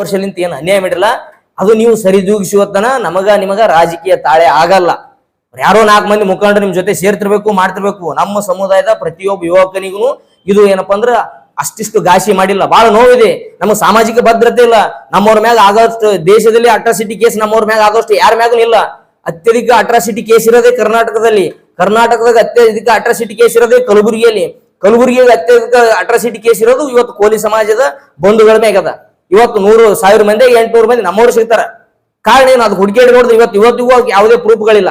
ವರ್ಷಲಿಂತ ಏನು ಅನ್ಯಾಯ ಮಾಡಿರಲ್ಲ, ಅದು ನೀವು ಸರಿದೂಗಿಸುವತ್ತನ ನಮಗ ನಿಮಗ ರಾಜಕೀಯ ತಾಳೆ ಆಗಲ್ಲ. ಯಾರೋ ನಾಲ್ಕು ಮಂದಿ ಮುಖಂಡರು ನಿಮ್ ಜೊತೆ ಸೇರ್ತಿರ್ಬೇಕು, ಮಾಡ್ತಿರ್ಬೇಕು. ನಮ್ಮ ಸಮುದಾಯದ ಪ್ರತಿಯೊಬ್ಬ ಯುವಕನಿಗೂ ಇದು ಏನಪ್ಪಾ ಅಂದ್ರ ಅಷ್ಟಿಷ್ಟು ಗಾಸಿ ಮಾಡಿಲ್ಲ. ಬಹಳ ನೋವಿದೆ. ನಮ್ಮ ಸಾಮಾಜಿಕ ಭದ್ರತೆ ಇಲ್ಲ. ನಮ್ಮವ್ರ ಮ್ಯಾಗ ಆಗೋಷ್ಟು ದೇಶದಲ್ಲಿ ಅಟ್ರಾಸಿಟಿ ಕೇಸ್ ನಮ್ಮವ್ರ ಮ್ಯಾಗ ಆಗೋಷ್ಟು ಯಾರ ಮ್ಯಾಗೂ ಇಲ್ಲ. ಅತ್ಯಧಿಕ ಅಟ್ರಾಸಿಟಿ ಕೇಸ್ ಇರೋದೇ ಕರ್ನಾಟಕದಲ್ಲಿ. ಕರ್ನಾಟಕದಾಗ ಅತ್ಯಧಿಕ ಅಟ್ರಾಸಿಟಿ ಕೇಸ್ ಇರೋದೇ ಕಲಬುರಗಿಯಲ್ಲಿ. ಕಲಬುರಗಿಯಲ್ಲಿ ಅತ್ಯಧಿಕ ಅಟ್ರಾಸಿಟಿ ಕೇಸ್ ಇರೋದು ಇವತ್ತು ಕೋಲಿ ಸಮಾಜದ ಬಂಧುಗಳ ಮ್ಯಾಗದ. ಇವತ್ತು ನೂರು ಸಾವಿರ ಮಂದಿ, ಎಂಟ್ನೂರು ಮಂದಿ ನಮ್ಮವರು ಸಿಗ್ತಾರ. ಕಾರಣ ಏನು? ಅದು ಹುಡುಕಿ ನೋಡಿದ್ರೆ ಇವತ್ತು ಇವತ್ತಿಗೂ ಯಾವುದೇ ಪ್ರೂಫ್ಗಳಿಲ್ಲ.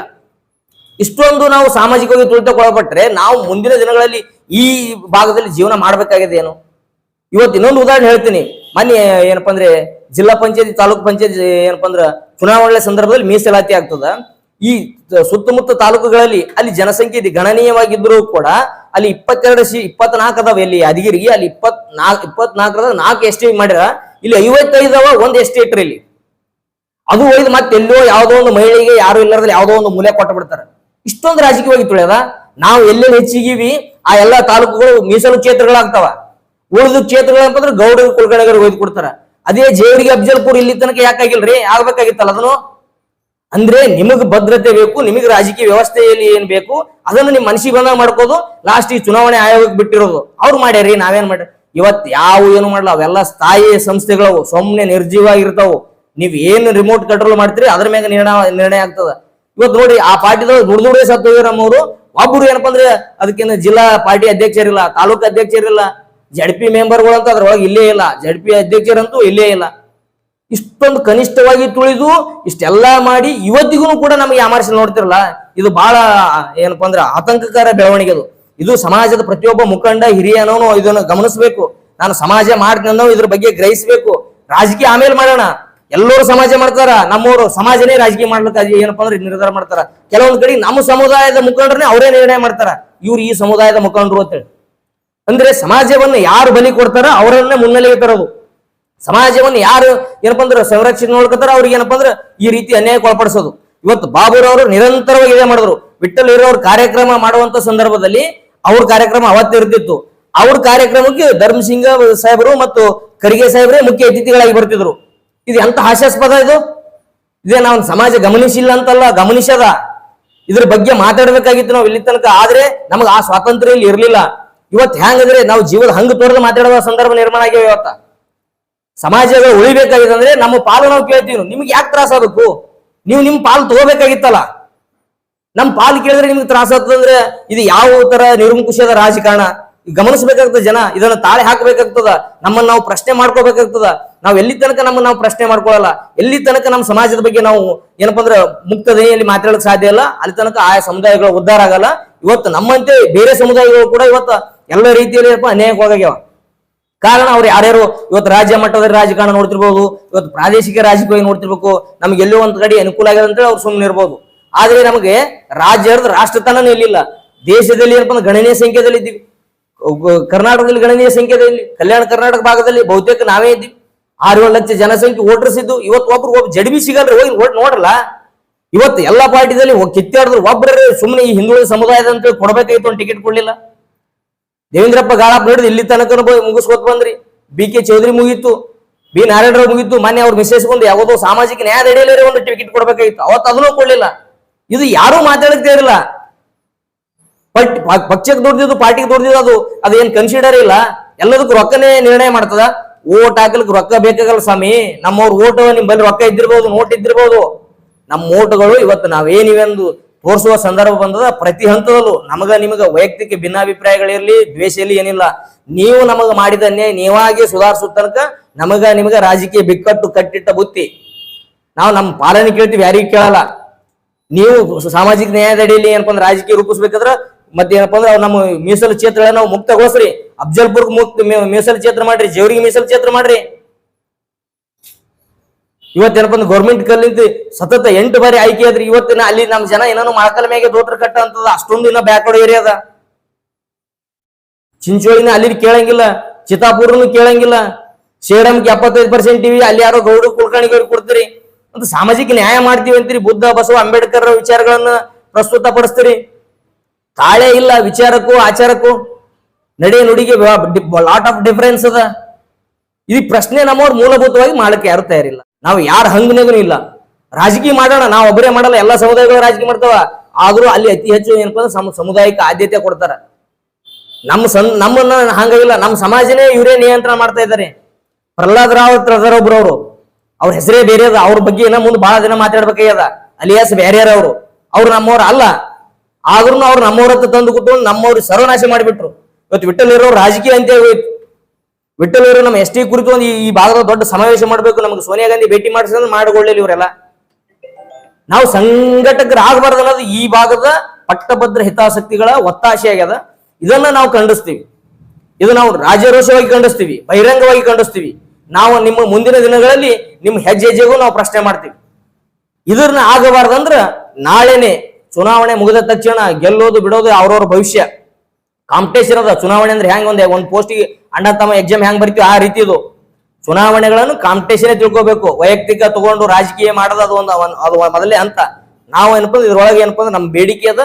ಇಷ್ಟೊಂದು ನಾವು ಸಾಮಾಜಿಕವಾಗಿ ತುಳಿತಕ್ಕೊಳಪಟ್ರೆ ನಾವು ಮುಂದಿನ ದಿನಗಳಲ್ಲಿ ಈ ಭಾಗದಲ್ಲಿ ಜೀವನ ಮಾಡಬೇಕಾಗಿದೆ ಏನು? ಇವತ್ತು ಇನ್ನೊಂದು ಉದಾಹರಣೆ ಹೇಳ್ತೀನಿ. ಮೊನ್ನೆ ಏನಪ್ಪಾ ಅಂದ್ರೆ ಜಿಲ್ಲಾ ಪಂಚಾಯತಿ, ತಾಲೂಕ್ ಪಂಚಾಯತಿ ಏನಪ್ಪಾ ಅಂದ್ರ ಚುನಾವಣೆ ಸಂದರ್ಭದಲ್ಲಿ ಮೀಸಲಾತಿ ಆಗ್ತದ. ಈ ಸುತ್ತಮುತ್ತ ತಾಲೂಕುಗಳಲ್ಲಿ ಅಲ್ಲಿ ಜನಸಂಖ್ಯೆ ಇದೆ. ಗಣನೀಯವಾಗಿದ್ರು ಕೂಡ ಅಲ್ಲಿ ಇಪ್ಪತ್ತೆರಡು ಸಿ, ಇಪ್ಪತ್ನಾಲ್ಕು ಅದಾವ. ಇಲ್ಲಿ ಯಾದಗಿರಿಗೆ ಅಲ್ಲಿ ಇಪ್ಪತ್ ಇಪ್ಪತ್ನಾಲ್ಕರ ನಾಲ್ಕು ಎಸ್ ಟಿ ಮಾಡ್ಯಾರ ಇಲ್ಲಿ ಐವತ್ತೈದವ ಒಂದ್ ಎಸ್ ಇಟ್ರಿ ಇಲ್ಲಿ. ಅದು ಒಯ್ದು ಮತ್ತೆ ಎಲ್ಲೋ ಯಾವುದೋ ಒಂದು ಮಹಿಳೆಗೆ, ಯಾರು ಇಲ್ಲರದಲ್ಲಿ ಯಾವುದೋ ಒಂದು ಮೂಲೆ ಕೊಟ್ಟು ಬಿಡ್ತಾರೆ. ಇಷ್ಟೊಂದು ರಾಜಕೀಯವಾಗಿ ತುಳಿಯದ. ನಾವು ಎಲ್ಲೆಲ್ಲಿ ಹೆಚ್ಚಿಗೀವಿ, ಆ ಎಲ್ಲಾ ತಾಲೂಕುಗಳು ಮೀಸಲು ಕ್ಷೇತ್ರಗಳಾಗ್ತಾವ. ಉಳಿದ ಕ್ಷೇತ್ರಗಳು ಅಂತಂದ್ರೆ ಗೌಡ ಕುಲಕರ್ಣಿಗರು ಒಯ್ದು ಕೊಡ್ತಾರ. ಅದೇ ಜೇವರಿಗೆ ಅಫ್ಜಲ್ಪುರ್ ಇಲ್ಲಿ ತನಕ ಯಾಕಾಗಿಲ್ರಿ? ಆಗ್ಬೇಕಾಗಿತ್ತಲ್ಲ ಅದನ್ನು? ಅಂದ್ರೆ ನಿಮಗ್ ಭದ್ರತೆ ಬೇಕು, ನಿಮಗ್ ರಾಜಕೀಯ ವ್ಯವಸ್ಥೆಯಲ್ಲಿ ಏನ್ ಬೇಕು, ಅದನ್ನು ನಿಮ್ ಮನಸ್ಸಿಗೆ ಬಂದಾಗ ಮಾಡ್ಕೋದು ಲಾಸ್ಟ್ ಈ ಚುನಾವಣೆ ಆಯೋಗಕ್ಕೆ ಬಿಟ್ಟಿರೋದು. ಅವ್ರು ಮಾಡ್ಯಾರಿ, ನಾವೇನ್ ಮಾಡ್ರಿ ಇವತ್ ಯಾವ ಏನು ಮಾಡಲ್ಲ ಅವೆಲ್ಲ ಸ್ಥಾಯಿ ಸಂಸ್ಥೆಗಳವು ಸೊಮ್ಮನೆ ನಿರ್ಜೀವ ಆಗಿರ್ತಾವು ನೀವ್ ಏನ್ ರಿಮೋಟ್ ಕಂಟ್ರೋಲ್ ಮಾಡ್ತೀರಿ, ಅದ್ರ ಮ್ಯಾಗ ನಿರ್ಣಯ ನಿರ್ಣಯ ಆಗ್ತದ. ಇವತ್ತು ನೋಡಿ, ಆ ಪಾರ್ಟಿದವ್ರು ದುಡ್ಡು ದುಡ್ಡೇ ಸತ್ತು ನಮ್ಮವರು. ಒಬ್ಬರು ಏನಪ್ಪಾ ಅಂದ್ರೆ ಅದಕ್ಕಿಂತ ಜಿಲ್ಲಾ ಪಾರ್ಟಿ ಅಧ್ಯಕ್ಷರಿಲ್ಲ, ತಾಲೂಕು ಅಧ್ಯಕ್ಷರಿಲ್ಲ. ಜಡ್ ಪಿ ಮೆಂಬರ್ಗಳು ಅಂತ ಅದ್ರೊಳಗೆ ಇಲ್ಲೇ ಇಲ್ಲ. ಜಡ್ ಪಿ ಅಧ್ಯಕ್ಷರಂತೂ ಇಲ್ಲೇ ಇಲ್ಲ. ಇಷ್ಟೊಂದು ಕನಿಷ್ಠವಾಗಿ ತುಳಿದು ಇಷ್ಟೆಲ್ಲಾ ಮಾಡಿ ಇವತ್ತಿಗೂ ಕೂಡ ನಮಗೆ ಯಾಮಾರಿಸಿ ನೋಡ್ತಿರಲ್ಲ, ಇದು ಬಹಳ ಏನಪ್ಪಾ ಅಂದ್ರೆ ಆತಂಕಕರ ಬೆಳವಣಿಗೆ ಅದು. ಇದು ಸಮಾಜದ ಪ್ರತಿಯೊಬ್ಬ ಮುಖಂಡ ಹಿರಿಯನವನು ಇದನ್ನು ಗಮನಿಸಬೇಕು. ನಾನು ಸಮಾಜ ಮಾಡ್ತೀನೋ ಇದ್ರ ಬಗ್ಗೆ ಗ್ರಹಿಸಬೇಕು. ರಾಜಕೀಯ ಆಮೇಲೆ ಮಾಡೋಣ. ಎಲ್ಲರೂ ಸಮಾಜ ಮಾಡ್ತಾರ, ನಮ್ಮವರು ಸಮಾಜನೇ ರಾಜಕೀಯ ಮಾಡ್ಲಿಕ್ಕೆ ಏನಪ್ಪಾ ಅಂದ್ರೆ ನಿರ್ಧಾರ ಮಾಡ್ತಾರ. ಕೆಲವೊಂದ್ ಕಡೆ ನಮ್ಮ ಸಮುದಾಯದ ಮುಖಂಡರನ್ನೇ ಅವರೇ ನಿರ್ಣಯ ಮಾಡ್ತಾರ. ಇವ್ರು ಈ ಸಮುದಾಯದ ಮುಖಂಡರು ಅಂತೇಳಿ. ಅಂದ್ರೆ ಸಮಾಜವನ್ನು ಯಾರು ಬಲಿ ಕೊಡ್ತಾರ ಅವರನ್ನೇ ಮುನ್ನೆಲೆಗೆ ತರೋದು. ಸಮಾಜವನ್ನು ಯಾರು ಏನಪ್ಪ ಅಂದ್ರೆ ಸಂರಕ್ಷಣೆ ನೋಡ್ಕೊತಾರ ಅವ್ರಿಗೆ ಏನಪ್ಪ ಅಂದ್ರೆ ಈ ರೀತಿ ಅನ್ಯಾಯಕ್ಕೆ ಒಳಪಡಿಸೋದು ಇವತ್ತು ಬಾಬುರವರು ನಿರಂತರವಾಗಿ ಇದೇ ಮಾಡಿದ್ರು. ವಿಠಲ್ ಇರೋರ್ ಕಾರ್ಯಕ್ರಮ ಮಾಡುವಂತ ಸಂದರ್ಭದಲ್ಲಿ ಅವ್ರ ಕಾರ್ಯಕ್ರಮ ಅವತ್ತಿರ್ತಿತ್ತು ಅವ್ರ ಕಾರ್ಯಕ್ರಮಕ್ಕೆ ಧರ್ಮಸಿಂಗ ಸಾಹೇಬರು ಮತ್ತು ಖರ್ಗೆ ಸಾಹೇಬರೇ ಮುಖ್ಯ ಅತಿಥಿಗಳಾಗಿ ಬರ್ತಿದ್ರು. ಇದು ಎಂತ ಹಾಸ್ಯಾಸ್ಪದ ಇದು? ಇದೇ ನಾವು ಸಮಾಜ ಗಮನಿಸಿಲ್ಲ ಅಂತಲ್ಲ, ಗಮನಿಸದ. ಇದ್ರ ಬಗ್ಗೆ ಮಾತಾಡಬೇಕಾಗಿತ್ತು ನಾವು ಇಲ್ಲಿ ತನಕ. ಆದ್ರೆ ನಮಗೆ ಆ ಸ್ವಾತಂತ್ರ್ಯ ಇಲ್ಲಿ ಇರ್ಲಿಲ್ಲ. ಇವತ್ತು ಹೆಂಗಂದ್ರೆ ನಾವು ಜೀವದ ಹಂಗ ತೋರದ ಮಾತಾಡುವ ಸಂದರ್ಭ ನಿರ್ಮಾಣ ಆಗ್ಯಾವ ಇವತ್ತ. ಸಮಾಜಗಳು ಉಳಿಬೇಕಾಗಿದೆ ಅಂದ್ರೆ ನಮ್ಮ ಪಾಲು ನಾವು ಕೇಳ್ತೀವಿ ನಿಮ್ಗೆ ಯಾಕೆ ತ್ರಾಸ ಆಗಬೇಕು ನೀವು ನಿಮ್ ಪಾಲು ತಗೋಬೇಕಾಗಿತ್ತಲ್ಲ. ನಮ್ ಪಾಲು ಕೇಳಿದ್ರೆ ನಿಮ್ಗೆ ತ್ರಾಸ ಆಗ್ತದಂದ್ರೆ ಇದು ಯಾವ ತರ ನಿರಂಕುಶದ ರಾಜಕಾರಣ? ಗಮನಿಸಬೇಕಾಗ್ತದ ಜನ, ಇದನ್ನ ತಾಳೆ ಹಾಕಬೇಕಾಗ್ತದ, ನಮ್ಮನ್ನ ನಾವು ಪ್ರಶ್ನೆ ಮಾಡ್ಕೋಬೇಕಾಗ್ತದ. ನಾವು ಎಲ್ಲಿ ತನಕ ನಮ್ಮನ್ನ ನಾವು ಪ್ರಶ್ನೆ ಮಾಡ್ಕೊಳ್ಳಲ್ಲ. ಎಲ್ಲಿ ತನಕ ನಮ್ಮ ಸಮಾಜದ ಬಗ್ಗೆ ನಾವು ಏನಪ್ಪ ಅಂದ್ರೆ ಮುಕ್ತ ದನಿಯಲ್ಲಿ ಮಾತಾಡಕ್ ಸಾಧ್ಯ ಇಲ್ಲ. ಅಲ್ಲಿ ತನಕ ಆಯಾ ಸಮುದಾಯಗಳು ಉದ್ಧಾರ ಆಗಲ್ಲ. ಇವತ್ತು ನಮ್ಮಂತೆ ಬೇರೆ ಸಮುದಾಯಗಳು ಕೂಡ ಇವತ್ತು ಎಲ್ಲ ರೀತಿಯಲ್ಲಿ ಏನಪ್ಪ ಅನೇಕ ಹೋಗ್ಯಾವ ಕಾರಣ ಅವ್ರು ಯಾರ್ಯಾರು? ಇವತ್ತು ರಾಜ್ಯ ಮಟ್ಟದ ರಾಜಕಾರಣ ನೋಡ್ತಿರ್ಬೋದು, ಇವತ್ತು ಪ್ರಾದೇಶಿಕ ರಾಜಕೀಯ ನೋಡ್ತಿರ್ಬೇಕು, ನಮ್ಗೆ ಎಲ್ಲೋ ಒಂದ್ ಕಡೆ ಅನುಕೂಲ ಆಗಿದೆ ಅಂತೇಳಿ ಅವ್ರು ಸುಮ್ಮನೆ ಇರ್ಬೋದು. ಆದ್ರೆ ನಮಗೆ ರಾಜ್ಯದ ರಾಷ್ಟ್ರತನನೂ ಇಲ್ಲಿಲ್ಲ ದೇಶದಲ್ಲಿ ಏನಪ್ಪ ಅಂದ್ರೆ ಗಣನೀಯ ಸಂಖ್ಯೆದಲ್ಲಿ ಇದ್ದೀವಿ. ಕರ್ನಾಟಕದಲ್ಲಿ ಗಣನೀಯ ಸಂಖ್ಯೆದಲ್ಲಿ ಕಲ್ಯಾಣ ಕರ್ನಾಟಕ ಭಾಗದಲ್ಲಿ ಬಹುತೇಕ ನಾವೇ ಇದ್ದೀವಿ. ಆರು ಲಕ್ಷ ಜನಸಂಖ್ಯೆ ವೋಟರ್ಸ್ ಇದ್ದು ಇವತ್ತು ಒಬ್ರು ಒಬ್ಬ ಜಡ್ಬಿ ಸಿಗಲ್ರಿ, ಹೋಗಿ ನೋಡ್ರಲ್ಲ. ಇವತ್ತು ಎಲ್ಲಾ ಪಾರ್ಟಿದಲ್ಲಿ ಕಿತ್ತಾಡಿದ್ರು ಒಬ್ಬರೇ ಸುಮ್ಮನೆ ಈ ಹಿಂದುಳಿದ ಸಮುದಾಯದ ಅಂತ ಹೇಳಿ ಒಂದು ಟಿಕೆಟ್ ಕೊಡ್ಲಿಲ್ಲ. ದೇವೇಂದ್ರಪ್ಪ ಗಾಳಪ್ಪ ನೋಡಿದ್ರೆ ಇಲ್ಲಿ ತನಕ ಮುಗಿಸ್ಕೊತ್ ಬಂದ್ರಿ. ಬಿ ಕೆ ಚೌಧರಿ ಮುಗೀತು, ಬಿ ನಾರಾಯಣರಾವ್ ಮುಗೀತು, ಮೊನ್ನೆ ಅವ್ರ ಮಿಸ್ಸೆಸ್ ಬಂದು ಯಾವುದೋ ಸಾಮಾಜಿಕ ನ್ಯಾಯದ ಅಡಿಯಲ್ಲಿ ಒಂದು ಟಿಕೆಟ್ ಕೊಡ್ಬೇಕಾಗಿತ್ತು. ಅವತ್ತು ಅದನ್ನೂ ಕೊಡ್ಲಿಲ್ಲ. ಇದು ಯಾರು ಮಾತಾಡಿದ್ದೇ ಇರಲ್ಲ ಪಟ್ ಪಕ್ಷಕ್ಕೆ ದುಡ್ದಿದ್ದು, ಪಾರ್ಟಿಗೆ ದುಡ್ದಿದ್ದು ಅದು ಅದೇನ್ ಕನ್ಸಿಡರ್ ಇಲ್ಲ. ಎಲ್ಲದಕ್ಕೂ ರೊಕ್ಕನೇ ನಿರ್ಣಯ ಮಾಡ್ತದ. ಓಟ್ ಹಾಕಲಿಕ್ಕೆ ರೊಕ್ಕ ಬೇಕಾಗಲ್ಲ ಸ್ವಾಮಿ. ನಮ್ಮವ್ರ ಓಟ್ ನಿಮ್ ಬಲ್ಲಿ ರೊಕ್ಕ ಇದ್ದಿರ್ಬೋದು, ನೋಟ್ ಇದ್ದಿರ್ಬೋದು. ನಮ್ಮ ಓಟ್ಗಳು ಇವತ್ತು ನಾವೇನಿವೆಂದು ತೋರಿಸುವ ಸಂದರ್ಭ ಬಂದದ ಪ್ರತಿ ಹಂತದಲ್ಲೂ ನಮಗ ನಿಮಗ ವೈಯಕ್ತಿಕ ಭಿನ್ನಾಭಿಪ್ರಾಯಗಳಿರಲಿ ದ್ವೇಷ ಇರಲಿ ಏನಿಲ್ಲ. ನೀವು ನಮಗ ಮಾಡಿದ ಅನ್ಯಾಯ ನೀವಾಗಿ ಸುಧಾರಿಸೋ ತನಕ ನಮಗ ನಿಮಗ ರಾಜಕೀಯ ಬಿಕ್ಕಟ್ಟು ಕಟ್ಟಿಟ್ಟ ಬುತ್ತಿ. ನಾವು ನಮ್ಮ ಪಾಲನೆ ಕೇಳ್ತೀವಿ, ಯಾರಿಗೂ ಕೇಳಲ್ಲ. ನೀವು ಸಾಮಾಜಿಕ ನ್ಯಾಯದ ಅಡಿಯಲ್ಲಿ ಏನಪ್ಪ ಅಂದ್ರೆ ರಾಜಕೀಯ ರೂಪಿಸ್ಬೇಕಾದ್ರ ಮತ್ತೆ ಏನಪ್ಪ ಅಂದ್ರೆ ನಮ್ಮ ಮೀಸಲು ಕ್ಷೇತ್ರಗಳನ್ನ ನಾವು ಮುಕ್ತಗೊಳಿಸ್ರಿ. ಅಫ್ಜಲ್ಪುರ್ ಮುಕ್ತ ಮೀಸಲು ಕ್ಷೇತ್ರ ಮಾಡ್ರಿ ಜೇವರಿಗೆ ಮೀಸಲು ಕ್ಷೇತ್ರ ಮಾಡ್ರಿ. ಇವತ್ತೇನಪ್ಪ ಅಂದ್ರೆ ಗೌರ್ಮೆಂಟ್ ಕಲ್ಲಿಂದ ಸತತ ಎಂಟು ಬಾರಿ ಆಯ್ಕೆ ಆದ್ರೆ ಇವತ್ತಿನ ಅಲ್ಲಿ ನಮ್ಮ ಜನ ಏನಾನು ಮಾಕಲ ಮ್ಯಾಗೆ ದೋತ್ರ ಕಟ್ಟ ಅಂತದ ಅಷ್ಟೊಂದು ಇನ್ನ ಬ್ಯಾಕ್ವರ್ಡ್ ಏರಿಯಾದ ಅದ. ಚಿಂಚೋಳಿನ ಅಲ್ಲಿ ಕೇಳಂಗಿಲ್ಲ, ಚಿತ್ತಾಪುರನು ಕೇಳಂಗಿಲ್ಲ, ಸೇಡಮ್ಗೆ ಎಪ್ಪತ್ತೈದು ಪರ್ಸೆಂಟ್ ಇವಿ ಅಲ್ಲಿ ಯಾರೋ ಗೌಡ ಕುಲಕರ್ಣಿಗಳು ಕೊಡ್ತೀರಿ. ಅಂತ ಸಾಮಾಜಿಕ ನ್ಯಾಯ ಮಾಡ್ತೀವಿ ಅಂತೀರಿ, ಬುದ್ಧ, ಬಸವ, ಅಂಬೇಡ್ಕರ್ ವಿಚಾರಗಳನ್ನ ಪ್ರಸ್ತುತ ಪಡಿಸ್ತೀರಿ ತಾಳೆ ಇಲ್ಲ ವಿಚಾರಕ್ಕೂ, ಆಚಾರಕ್ಕೂ, ನಡೆ ನುಡಿಗೆ ಲಾಟ್ ಆಫ್ ಡಿಫರೆನ್ಸ್ ಅದ. ಈ ಪ್ರಶ್ನೆ ನಮ್ಮವ್ರು ಮೂಲಭೂತವಾಗಿ ಮಾಡಕ್ಕೆ ಯಾರು ತಯಾರಿಲ್ಲ. ನಾವು ಯಾರ ಹಂಗನಾಗೂ ಇಲ್ಲ. ರಾಜಕೀಯ ಮಾಡೋಣ, ನಾವು ಒಬ್ಬರೇ ಮಾಡಲ್ಲ, ಎಲ್ಲ ಸಮುದಾಯಗಳು ರಾಜಕೀಯ ಮಾಡ್ತಾವ. ಆದ್ರೂ ಅಲ್ಲಿ ಅತಿ ಹೆಚ್ಚು ಏನಪ್ಪ ಅಂದ್ರೆ ಸಮ ಸಮುದಾಯಕ್ಕೆ ಆದ್ಯತೆ ಕೊಡ್ತಾರ. ನಮ್ಮ ಸಂ, ನಮ್ಮನ್ನ ಹಂಗಾಗಿಲ್ಲ ನಮ್ಮ ಸಮಾಜನೇ ಇವರೇ ನಿಯಂತ್ರಣ ಮಾಡ್ತಾ ಇದ್ದಾರೆ. ಪ್ರಹ್ಲಾದ್ ರಾವತ್ ಒಬ್ರು ಅವರು. ಅವ್ರ ಹೆಸರೇ ಬೇರೆ ಅದ, ಅವ್ರ ಬಗ್ಗೆ ಏನೋ ಮುಂದೆ ಬಹಳ ದಿನ ಮಾತಾಡ್ಬೇಕಾಗ್ಯದ ಅಲಿಯಾಸ್ ಬೇರೆ ಅವರು. ಅವ್ರು ನಮ್ಮವ್ರು ಅಲ್ಲ. ಆದ್ರೂ ಅವ್ರು ನಮ್ಮವ್ರ ಹತ್ರ ತಂದು ಕೊಟ್ಟು ನಮ್ಮವ್ರು ಸರ್ವನಾಶ ಮಾಡಿಬಿಟ್ರು. ಇವತ್ತು ವಿಠಲ್ ರಾಜಕೀಯ ಅಂತ ಹೋಯ್ತು ವಿಠಲ್ ಅವರು ನಮ್ಮ ಎಸ್ ಟಿ ಕುರಿತು ಒಂದು ಈ- ಭಾಗದ ದೊಡ್ಡ ಸಮಾವೇಶ ಮಾಡಬೇಕು, ನಮ್ಗೆ ಸೋನಿಯಾ ಗಾಂಧಿ ಭೇಟಿ ಮಾಡಿಸಿದ್ರೆ ಮಾಡಿಕೊಳ್ಳಲಿ ಇವರೆಲ್ಲ. ನಾವು ಸಂಘಟಕರಾಗಬಾರ್ದು ಅನ್ನೋದು ಈ ಭಾಗದ ಪಟ್ಟಭದ್ರ ಹಿತಾಸಕ್ತಿಗಳ ಒತ್ತಾಸೆ ಆಗ್ಯದ ಇದನ್ನ ನಾವು ಖಂಡಿಸ್ತೀವಿ. ಇದು ನಾವು ರಾಜ್ಯರೋಷವಾಗಿ ಖಂಡಿಸ್ತೀವಿ, ಬಹಿರಂಗವಾಗಿ ಖಂಡಿಸ್ತೀವಿ. ನಾವು ನಿಮ್ಮ ಮುಂದಿನ ದಿನಗಳಲ್ಲಿ ನಿಮ್ಮ ಹೆಜ್ಜೆ ಹೆಜ್ಜೆಗೂ ನಾವು ಪ್ರಶ್ನೆ ಮಾಡ್ತೀವಿ. ಇದನ್ನ ಆಗಬಾರ್ದಂದ್ರ ನಾಳೆನೆ ಚುನಾವಣೆ ಮುಗಿದ ತಕ್ಷಣ ಗೆಲ್ಲೋದು, ಬಿಡೋದು ಅವ್ರವ್ರ ಭವಿಷ್ಯ. ಕಾಂಪಿಟೇಷನ್ ಅದ, ಚುನಾವಣೆ ಅಂದ್ರೆ ಹೆಂಗ ಒಂದೇ, ಒಂದ್ ಪೋಸ್ಟಿಗೆ ಅಣ್ಣ ತಮ್ಮ ಎಕ್ಸಾಮ್ ಹೆಂಗ್ ಬರ್ತೀವಿ ಆ ರೀತಿ ಇದು. ಚುನಾವಣೆಗಳನ್ನು ಕಾಂಪಿಟೇಷನ್ ತಿಳ್ಕೋಬೇಕು. ವೈಯಕ್ತಿಕ ತಗೊಂಡು ರಾಜಕೀಯ ಮಾಡೋದು ಅದು ಒಂದು ಅದು ಮೊದಲೇ ಅಂತ. ನಾವು ಏನಪ್ಪ ಇದ್ರೊಳಗೆ ಏನಪ್ಪ ನಮ್ಮ ಬೇಡಿಕೆ ಅದ.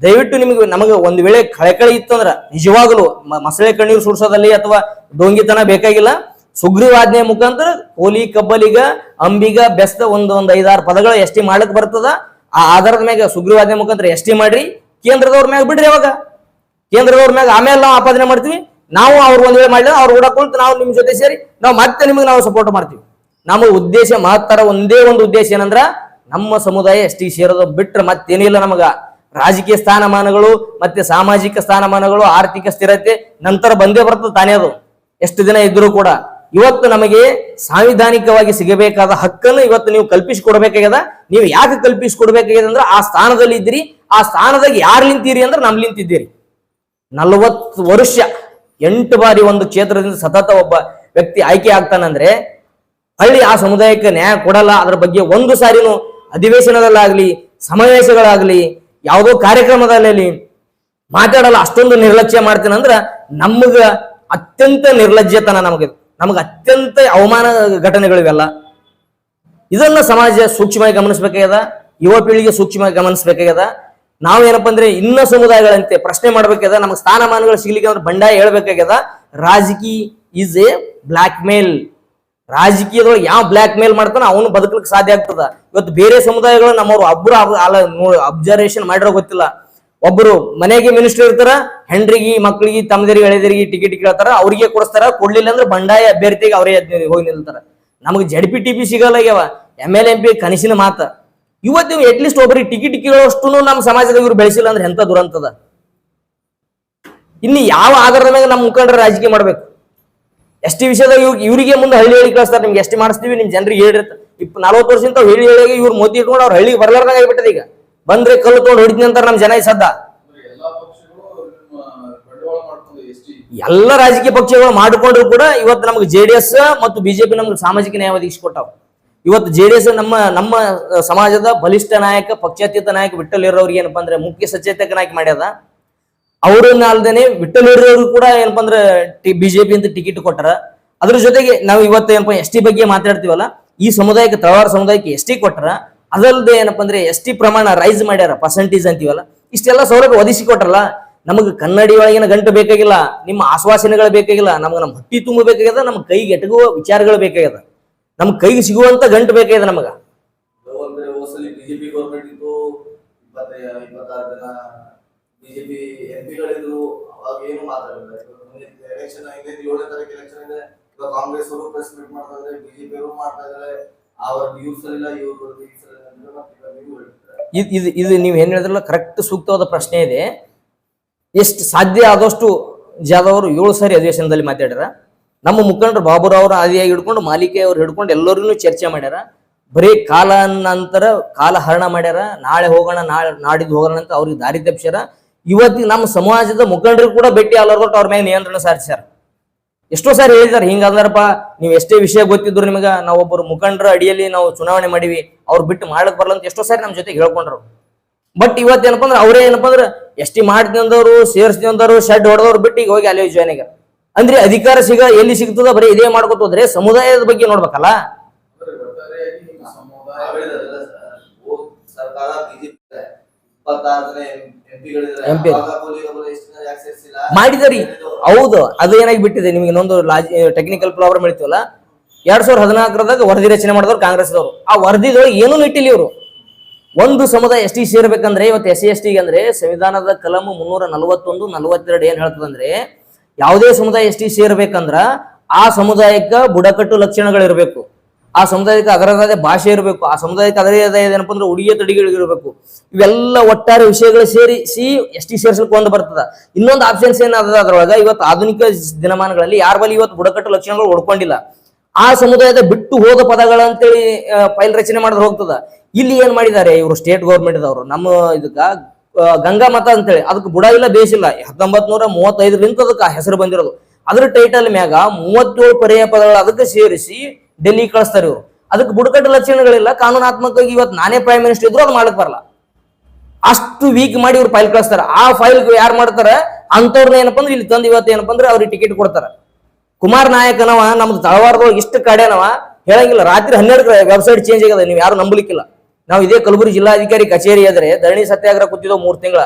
ದಯವಿಟ್ಟು ನಿಮಗೆ ನಮಗೆ ಒಂದ್ ವೇಳೆ ಕಳಕಳಿ ಇತ್ತಂದ್ರ ನಿಜವಾಗ್ಲು ಮಸಳೆ ಕಣ್ಣೀರು ಸುಡ್ಸೋದಲ್ಲಿ ಅಥವಾ ಡೋಂಗಿತನ ಬೇಕಾಗಿಲ್ಲ. ಸುಗ್ರೀವಾಜ್ಞೆ ಮುಖಾಂತರ ಕೋಲಿ ಕಬ್ಬಲಿಗ, ಅಂಬಿಗ, ಬೆಸ್ತ ಒಂದ್ ಒಂದ್ ಐದಾರು ಪದಗಳು ಎಷ್ಟಿ ಮಾಡಕ್ ಬರ್ತದ. ಆ ಆಧಾರದ ಮ್ಯಾಗ ಸುಗ್ರೀವಾಜ್ಞೆ ಮುಖಾಂತರ ಎಷ್ಟಿ ಮಾಡ್ರಿ. ಕೇಂದ್ರದವ್ರ ಮ್ಯಾಗ ಬಿಡ್ರಿ ಅವಾಗ. ಕೇಂದ್ರದವ್ರ ಮ್ಯಾಗ ಆಮೇಲೆ ನಾವು ಆಪಾದನೆ ಮಾಡ್ತೀವಿ. ನಾವು ಅವ್ರು ಒಂದು ವೇಳೆ ಮಾಡಿಲ್ಲ ಅವ್ರು ಕೂಡ ಕುಂತು ನಾವು ನಿಮ್ ಜೊತೆ ಸೇರಿ, ನಾವು ಮತ್ತೆ ನಿಮಗೆ ನಾವು ಸಪೋರ್ಟ್ ಮಾಡ್ತೀವಿ. ನಮ್ಮ ಉದ್ದೇಶ ಮಹತ್ತರ ಒಂದೇ ಒಂದು ಉದ್ದೇಶ ಏನಂದ್ರ ನಮ್ಮ ಸಮುದಾಯ ಎಸ್ ಟಿ ಸೇರೋದು ಬಿಟ್ರೆ ಮತ್ತೇನಿಲ್ಲ ನಮಗ. ರಾಜಕೀಯ ಸ್ಥಾನಮಾನಗಳು ಮತ್ತೆ ಸಾಮಾಜಿಕ ಸ್ಥಾನಮಾನಗಳು, ಆರ್ಥಿಕ ಸ್ಥಿರತೆ ನಂತರ ಬಂದೇ ಬರ್ತದೆ ತಾನೇ ಅದು. ಎಷ್ಟು ದಿನ ಇದ್ರೂ ಕೂಡ. ಇವತ್ತು ನಮಗೆ ಸಾಂವಿಧಾನಿಕವಾಗಿ ಸಿಗಬೇಕಾದ ಹಕ್ಕನ್ನು ಇವತ್ತು ನೀವು ಕಲ್ಪಿಸಿಕೊಡ್ಬೇಕಾಗ್ಯದ. ನೀವು ಯಾಕೆ ಕಲ್ಪಿಸಿಕೊಡ್ಬೇಕಾಗ್ಯದ ಅಂದ್ರೆ ಆ ಸ್ಥಾನದಲ್ಲಿ ಇದ್ದೀರಿ ಆ ಸ್ಥಾನದಾಗ ಯಾರು ನಿಂತೀರಿ ಅಂದ್ರೆ ನಮ್ಲಿಂತಿದ್ದೀರಿ ನಲವತ್ತು ವರ್ಷ ಎಂಟು ಬಾರಿ ಒಂದು ಕ್ಷೇತ್ರದಿಂದ ಸತತ ಒಬ್ಬ ವ್ಯಕ್ತಿ ಆಯ್ಕೆ ಆಗ್ತಾನಂದ್ರೆ ಹಳ್ಳಿ ಆ ಸಮುದಾಯಕ್ಕೆ ನ್ಯಾಯ ಕೊಡಲ್ಲ. ಅದ್ರ ಬಗ್ಗೆ ಒಂದು ಸಾರಿನೂ ಅಧಿವೇಶನದಲ್ಲಾಗ್ಲಿ, ಸಮಾವೇಶಗಳಾಗ್ಲಿ, ಯಾವುದೋ ಕಾರ್ಯಕ್ರಮದಲ್ಲಿ ಮಾತಾಡಲ್ಲ. ಅಷ್ಟೊಂದು ನಿರ್ಲಕ್ಷ್ಯ ಮಾಡ್ತೀನಂದ್ರ ನಮಗ ಅತ್ಯಂತ ನಿರ್ಲಜ್ಜತನ ನಮಗೆ. ನಮಗೆ ಅತ್ಯಂತ ಅವಮಾನ ಘಟನೆಗಳಿವೆಲ್ಲ. ಇದನ್ನ ಸಮಾಜ ಸೂಕ್ಷ್ಮವಾಗಿ ಗಮನಿಸಬೇಕಾಗ್ಯದ. ಯುವ ಪೀಳಿಗೆ ಸೂಕ್ಷ್ಮವಾಗಿ ಗಮನಿಸಬೇಕಾಗ್ಯದ. ನಾವೇನಪ್ಪ ಅಂದ್ರೆ ಇನ್ನ ಸಮುದಾಯಗಳಂತೆ ಪ್ರಶ್ನೆ ಮಾಡ್ಬೇಕಾದ ನಮಗೆ ಸ್ಥಾನಮಾನಗಳು ಸಿಗ್ಲಿಕ್ಕೆ ಅಂದ್ರೆ ಬಂಡಾಯ ಹೇಳ್ಬೇಕಾಗ್ಯದ, ರಾಜಕೀಯ ಈಸ್ ಎ ಬ್ಲಾಕ್ ಮೇಲ್ ರಾಜಕೀಯದೊಳಗೆ ಯಾವ ಬ್ಲಾಕ್ ಮೇಲ್ ಮಾಡ್ತಾನ ಅವನು ಬದುಕಲಿಕ್ಕೆ ಸಾಧ್ಯ ಆಗ್ತದ. ಇವತ್ತು ಬೇರೆ ಸಮುದಾಯಗಳು ನಮ್ಮವ್ರು ಒಬ್ರು ಅಬ್ಸರ್ವೇಷನ್ ಮಾಡಿರೋ ಗೊತ್ತಿಲ್ಲ. ಒಬ್ಬರು ಮನೆಗೆ ಮಿನಿಸ್ಟರ್ ಇರ್ತಾರ, ಹೆಂಡ್ರಿಗೆ ಮಕ್ಕಳಿಗೆ ತಮ್ಮದರಿಗೆ ಎಳೆದರಿಗೆ ಟಿಕೆಟ್ ಕೇಳ್ತಾರ, ಅವ್ರಿಗೆ ಕೊಡಿಸ್ತಾರ, ಕೊಡ್ಲಿಲ್ಲ ಅಂದ್ರೆ ಬಂಡಾಯ ಅಭ್ಯರ್ಥಿಗೆ ಅವರೇ ಹೋಗಿ ನಿಲ್ತಾರ. ನಮಗೆ ಜಡ್ ಪಿ ಟಿ ಪಿ ಸಿಗಲ್ಲ ಆಗ್ಯಾವ. ಎಂ ಎಲ್ ಎಂ ಪಿ ಕನಸಿನ ಮಾತ. ಇವತ್ತು ನೀವು ಅಟ್ಲೀಸ್ಟ್ ಒಬ್ಬರಿಗೆ ಟಿಕೆಟ್ ಕೇಳೋಷ್ಟು ನಮ್ಮ ಸಮಾಜದಾಗ ಇವ್ರು ಬೆಳೆಸಿಲ್ಲ ಅಂದ್ರೆ ಎಂತ ದುರಂತದ? ಇನ್ನು ಯಾವ ಆಧಾರದ ಮೇಲೆ ನಮ್ಮ ಮುಖಂಡರ ರಾಜಕೀಯ ಮಾಡ್ಬೇಕು? ಎಷ್ಟು ವಿಷಯದಾಗ ಇವ್ ಇವರಿಗೆ ಮುಂದೆ ಹಳ್ಳಿ ಹೇಳಿ ಕಳಿಸ್ತಾರೆ ನಿಮ್ಗೆ ಎಷ್ಟು ಮಾಡಿಸ್ತೀವಿ ನಿಮ್ ಜನರಿಗೆ ಹೇಳಿರ್ತಾರೆ ಇಪ್ಪ ನಲ್ವತ್ತು ವರ್ಷದಿಂದ ಹೇಳಿ ಹೇಳಿ ಇವ್ರು ಮೋದಿ ಇಟ್ಕೊಂಡು ಅವ್ರ ಹಳ್ಳಿಗೆ ಬರ್ಲಾರ್ದಾಗ ಆಗ್ಬಿಟ್ಟದ ಈಗ. ಬಂದ್ರೆ ಕಲ್ಲು ತೊಗೊಂಡು ಹೊಡಿತೀನಿ ಅಂತಾರೆ ನಮ್ಮ ಜನ ಸದ್ದ. ಎಲ್ಲಾ ರಾಜಕೀಯ ಪಕ್ಷಗಳು ಮಾಡಿಕೊಂಡ್ರು ಕೂಡ ಇವತ್ತು ನಮ್ಗೆ ಜೆ ಡಿ ಎಸ್ ಮತ್ತು ಬಿಜೆಪಿ ನಮ್ಗೆ ಸಾಮಾಜಿಕ ನ್ಯಾಯ ಒದಗಿಸಿಕೊಟ್ಟಾವ ಇವತ್ತು ಜೆ ನಮ್ಮ ನಮ್ಮ ಸಮಾಜದ ಬಲಿಷ್ಠ ನಾಯಕ, ಪಕ್ಷಾತೀತ ನಾಯಕ ವಿಠಲ್ ಇರೋರಿಗೆ ಏನಪ್ಪಾ ಅಂದ್ರೆ ಮುಖ್ಯ ಸಚೇತಕನಾಗಿ ಮಾಡ್ಯದ. ಅವ್ರನ್ನ ಅಲ್ದೇನೆ ವಿಠಲ್ ಇರೋರು ಕೂಡ ಏನಪ್ಪಾ ಅಂದ್ರೆ ಬಿಜೆಪಿ ಅಂತ ಟಿಕೆಟ್ ಕೊಟ್ಟರ. ಅದ್ರ ಜೊತೆಗೆ ನಾವು ಇವತ್ತು ಏನಪ್ಪಾ ಎಸ್ ಟಿ ಬಗ್ಗೆ ಮಾತಾಡ್ತೀವಲ್ಲ, ಈ ಸಮುದಾಯಕ್ಕೆ, ತಳವಾರ ಸಮುದಾಯಕ್ಕೆ ಎಸ್ ಟಿ ಕೊಟ್ಟರ. ಅದಲ್ಲದೆ ಏನಪ್ಪಾ ಅಂದ್ರೆ ಎಸ್ ಟಿ ಪ್ರಮಾಣ ರೈಸ್ ಮಾಡ್ಯಾರ ಪರ್ಸೆಂಟೇಜ್ ಅಂತೀವಲ್ಲ. ಇಷ್ಟೆಲ್ಲ ಸೌಲಭ್ಯ ಒದಗಿಸಿ ಕೊಟ್ರಲ್ಲ ನಮಗೆ ಕನ್ನಡಿ ಒಳಗಿನ ಗಂಟು ಬೇಕಾಗಿಲ್ಲ, ನಿಮ್ಮ ಆಶ್ವಾಸನೆಗಳು ಬೇಕಾಗಿಲ್ಲ, ನಮ್ಗೆ ನಮ್ಮ ಹೊಟ್ಟಿ ತುಂಬ ಬೇಕಾಗ್ಯದ ನಮ್ಮ ಕೈಗೆ ಎಟಗುವ ವಿಚಾರಗಳು ಬೇಕಾಗ್ಯದ. ನಮ್ಮ ಕೈಗೆ ಸಿಗುವಂತ ಗಂಟು ಬೇಕಾಗ್ಯದ ನಮಗ. ಬಿಜೆಪಿ ಗೌರ್ಮೆಂಟ್ ಇತ್ತು ಇಪ್ಪತ್ತ ಇಪ್ಪತ್ತಾರು ಜನ ಬಿಜೆಪಿ ಎಂ ಪಿಗಳಿದ್ರು ಅವಾಗ ಏನು ಮಾತಾಡಲಿಲ್ಲ ಎಲೆಕ್ಷನ್ ಇದೆ ಏಳನೇ ತಾರೀಕು ಎಲೆಕ್ಷನ್ ಇದೆ ಇವಾಗ ಕಾಂಗ್ರೆಸ್ ಅವರು ಪ್ರೆಸ್ ಮೀಟ್ ಮಾಡ್ತಾ ಇದ್ದಾರೆ ಬಿಜೆಪಿ ಅವರು ಮಾಡ್ತಾ ಇದ್ದಾರೆ ಅವ್ರ ನ್ಯೂಸ್ ಇಲ್ಲ ಇವ್ರು ಯೂಸ್ ಇಲ್ಲ ಅಂದ್ರೆ ಮತ್ತೆ ಇವಾಗ ನೀವು ಹೇಳ್ತಾರೆ? ಇದು ಇದು ಇದು ನೀವು ಏನ್ ಹೇಳಿದ್ರಲ್ಲ ಕರೆಕ್ಟ್ ಸೂಕ್ತವಾದ ಪ್ರಶ್ನೆ ಇದೆ. ಎಷ್ಟು ಸಾಧ್ಯ ಆದಷ್ಟು ಜಾದವ್ ಅವರು ಏಳು ಸಾರಿ ಅಧಿವೇಶನದಲ್ಲಿ ಮಾತಾಡ್ಯಾರ. ನಮ್ಮ ಮುಖಂಡರು ಬಾಬುರಾವ್ ಅವರ ಆದಿಯಾಗಿ ಹಿಡ್ಕೊಂಡು, ಮಾಲಿಕೆ ಅವ್ರು ಹಿಡ್ಕೊಂಡು ಎಲ್ಲರಿಗೂ ಚರ್ಚೆ ಮಾಡ್ಯಾರ. ಬರೀ ಕಾಲ ನಂತರ ಕಾಲ ಹರಣ ಮಾಡ್ಯಾರ. ನಾಳೆ ಹೋಗೋಣ, ನಾಳೆ ನಾಡಿದ್ದು ಹೋಗೋಣ ಅಂತ ಅವ್ರಿಗೆ ದಾರಿ ತಪ್ಪಿಸ್ಯಾರ ಇವತ್ತಿಗೆ ನಮ್ಮ ಸಮಾಜದ ಮುಖಂಡರು ಕೂಡ ಭೇಟಿ ಆಲರ್ಗೊಟ್ಟು ಅವ್ರ ಮೇಲೆ ನಿಯಂತ್ರಣ ಸಾರಿಸ್ಯಾರ. ಎಷ್ಟೋ ಸಾರಿ ಹೇಳಿದಾರೆ ಹಿಂಗಂದ್ರಪ್ಪ ನೀವು ಎಷ್ಟೇ ವಿಷಯ ಗೊತ್ತಿದ್ರು ನಿಮಗೆ ನಾವು ಒಬ್ಬರು ಮುಖಂಡರ ಅಡಿಯಲ್ಲಿ ನಾವು ಚುನಾವಣೆ ಮಾಡಿವಿ, ಅವ್ರು ಬಿಟ್ಟು ಮಾಡಕ್ ಬರಲ್ಲ ಅಂತ ಎಷ್ಟೋ ಸಾರಿ ನಮ್ಮ ಜೊತೆ ಹೇಳ್ಕೊಂಡ್ರು ಬಟ್ ಇವತ್ತೇನಪ್ಪ ಅಂದ್ರೆ ಅವರೇ ಏನಪ್ಪ ಅಂದ್ರೆ ಎಷ್ಟಿ ಮಾಡ್ತೀನಿ ಅಂದವರು ಶೆಡ್ ಹೊಡೆದವ್ರು ಬಿಟ್ಟು ಈಗ ಹೋಗಿ ಅಲ್ಲಿ ಜಾಯ್ನ್ ಆಗ್ಯಾರ. ಅಂದ್ರೆ ಅಧಿಕಾರ ಸಿಗ ಎಲ್ಲಿ ಸಿಗ್ತದ ಬರೀ ಇದೇ ಮಾಡ್ಕೊತ ಹೋದ್ರೆ ಸಮುದಾಯದ ಬಗ್ಗೆ ನೋಡ್ಬೇಕಲ್ಲ? ಮಾಡಿದರಿ ಹೋದ್ ಅದು ಏನಾಗಿ ಬಿಟ್ಟಿದೆ ನಿಮ್ಗೆ ಇನ್ನೊಂದು ಲಾಜಿ ಟೆಕ್ನಿಕಲ್ ಪ್ರಾಬ್ಲಮ್ ಹೇಳ್ತೀವಲ್ಲ? ಎರಡ್ ಸಾವಿರದ ಹದಿನಾಲ್ಕರದಾಗ ವರದಿ ರಚನೆ ಮಾಡಿದವರು ಕಾಂಗ್ರೆಸ್ದವರು. ಆ ವರದಿದೊಳಗೆ ಏನೂ ಇಟ್ಟಿಲ್ಲ ಇವರು. ಒಂದು ಸಮುದಾಯ ಎಸ್ ಟಿ ಸೇರ್ಬೇಕಂದ್ರೆ ಇವತ್ತು ಎಸ್ ಸಿ ಎಸ್ ಟಿಗೆ ಅಂದ್ರೆ ಸಂವಿಧಾನದ ಕಲಂ ಮುನ್ನೂರ ನಲವತ್ತೊಂದು ನಲವತ್ತೆರಡು ಏನ್ ಹೇಳ್ತದಂದ್ರೆ ಯಾವುದೇ ಸಮುದಾಯ ಎಸ್ ಟಿ ಸೇರ್ಬೇಕಂದ್ರ ಆ ಸಮುದಾಯಕ್ಕೆ ಬುಡಕಟ್ಟು ಲಕ್ಷಣಗಳಿರಬೇಕು. ಆ ಸಮುದಾಯಕ್ಕೆ ಅದರದೇ ಭಾಷೆ ಇರಬೇಕು. ಆ ಸಮುದಾಯಕ್ಕೆ ಅದರದೇ ಏನಪ್ಪ ಅಂದ್ರೆ ಉಡುಗೆ ತಡಿಗಳಿರಬೇಕು ಇವೆಲ್ಲ ಒಟ್ಟಾರೆ ವಿಷಯಗಳು ಸೇರಿಸಿ ಎಸ್ ಟಿ ಸೇರ್ಸಲಿಕ್ಕೆ ಒಂದು ಬರ್ತದ. ಇನ್ನೊಂದು ಆಪ್ಷನ್ಸ್ ಏನಾದ ಅದರೊಳಗೆ ಇವತ್ತು ಆಧುನಿಕ ದಿನಮಾನಗಳಲ್ಲಿ ಯಾರ ಬಳಿ ಇವತ್ತು ಬುಡಕಟ್ಟು ಲಕ್ಷಣಗಳು ಹೊಡ್ಕೊಂಡಿಲ್ಲ ಆ ಸಮುದಾಯದ ಬಿಟ್ಟು ಹೋದ ಪದಗಳ ಅಂತೇಳಿ ಫೈಲ್ ರಚನೆ ಮಾಡಿದ್ರೆ ಹೋಗ್ತದ. ಇಲ್ಲಿ ಏನ್ ಮಾಡಿದ್ದಾರೆ ಇವರು ಸ್ಟೇಟ್ ಗೌರ್ಮೆಂಟ್ ದವರು. ನಮ್ಮ ಇದಕ್ಕ ಗಂಗಾ ಮತ ಅಂತೇಳಿ. ಅದಕ್ಕೆ ಬುಡ ಇಲ್ಲ ಬೇಸಿಲ್ಲ ಹತ್ತೊಂಬತ್ ನೂರ ಮೂವತ್ತೈದರಿಂದ ಅದಕ್ಕೆ ಹೆಸರು ಬಂದಿರೋದು. ಅದ್ರ ಟೈಟಲ್ ಮ್ಯಾಗ ಮೂವತ್ತೇಳು ಪರ್ಯಾಯ ಪದಗಳು ಅದಕ್ಕೆ ಸೇರಿಸಿ ಡೆಲ್ಲಿ ಕಳಿಸ್ತಾರೆ ಇವರು. ಅದಕ್ಕೆ ಬುಡಕಟ್ಟು ಲಕ್ಷಣಗಳಿಲ್ಲ. ಕಾನೂನಾತ್ಮಕವಾಗಿ ಇವತ್ತು ನಾನೇ ಪ್ರೈಮ್ ಮಿನಿಸ್ಟರ್ ಇದ್ರು ಅದು ಮಾಡಕ್ ಬರಲ್ಲ. ಅಷ್ಟು ವೀಕ್ ಮಾಡಿ ಇವ್ರು ಫೈಲ್ ಕಳಿಸ್ತಾರೆ. ಆ ಫೈಲ್ ಯಾರು ಮಾಡ್ತಾರೆ? ಅಂತವ್ರನ್ನ ಏನಪ್ಪ ಅಂದ್ರೆ ಇಲ್ಲಿ ತಂದು ಇವತ್ತು ಏನಪ್ಪ ಅಂದ್ರೆ ಅವ್ರಿಗೆ ಟಿಕೆಟ್ ಕೊಡ್ತಾರೆ. ಕುಮಾರ್ ನಾಯಕನವ ನಮ್ದು ತಳವಾರದೊಳಗೆ ಇಷ್ಟು ಕಡೆನವ ಹೇಳಂಗಿಲ್ಲ. ರಾತ್ರಿ ಹನ್ನೆರಡು ವೆಬ್ಸೈಟ್ ಚೇಂಜ್ ಆಗ್ಯದ ನೀವು ಯಾರು ನಂಬಲಿಕ್ಕಿಲ್ಲ. ನಾವು ಇದೇ ಕಲಬುರಗಿ ಜಿಲ್ಲಾಧಿಕಾರಿ ಕಚೇರಿ ಎದುರೆ ಧರಣಿ ಸತ್ಯಾಗ್ರಹ ಕೂತಿದ್ದೋ ಮೂರು ತಿಂಗಳ.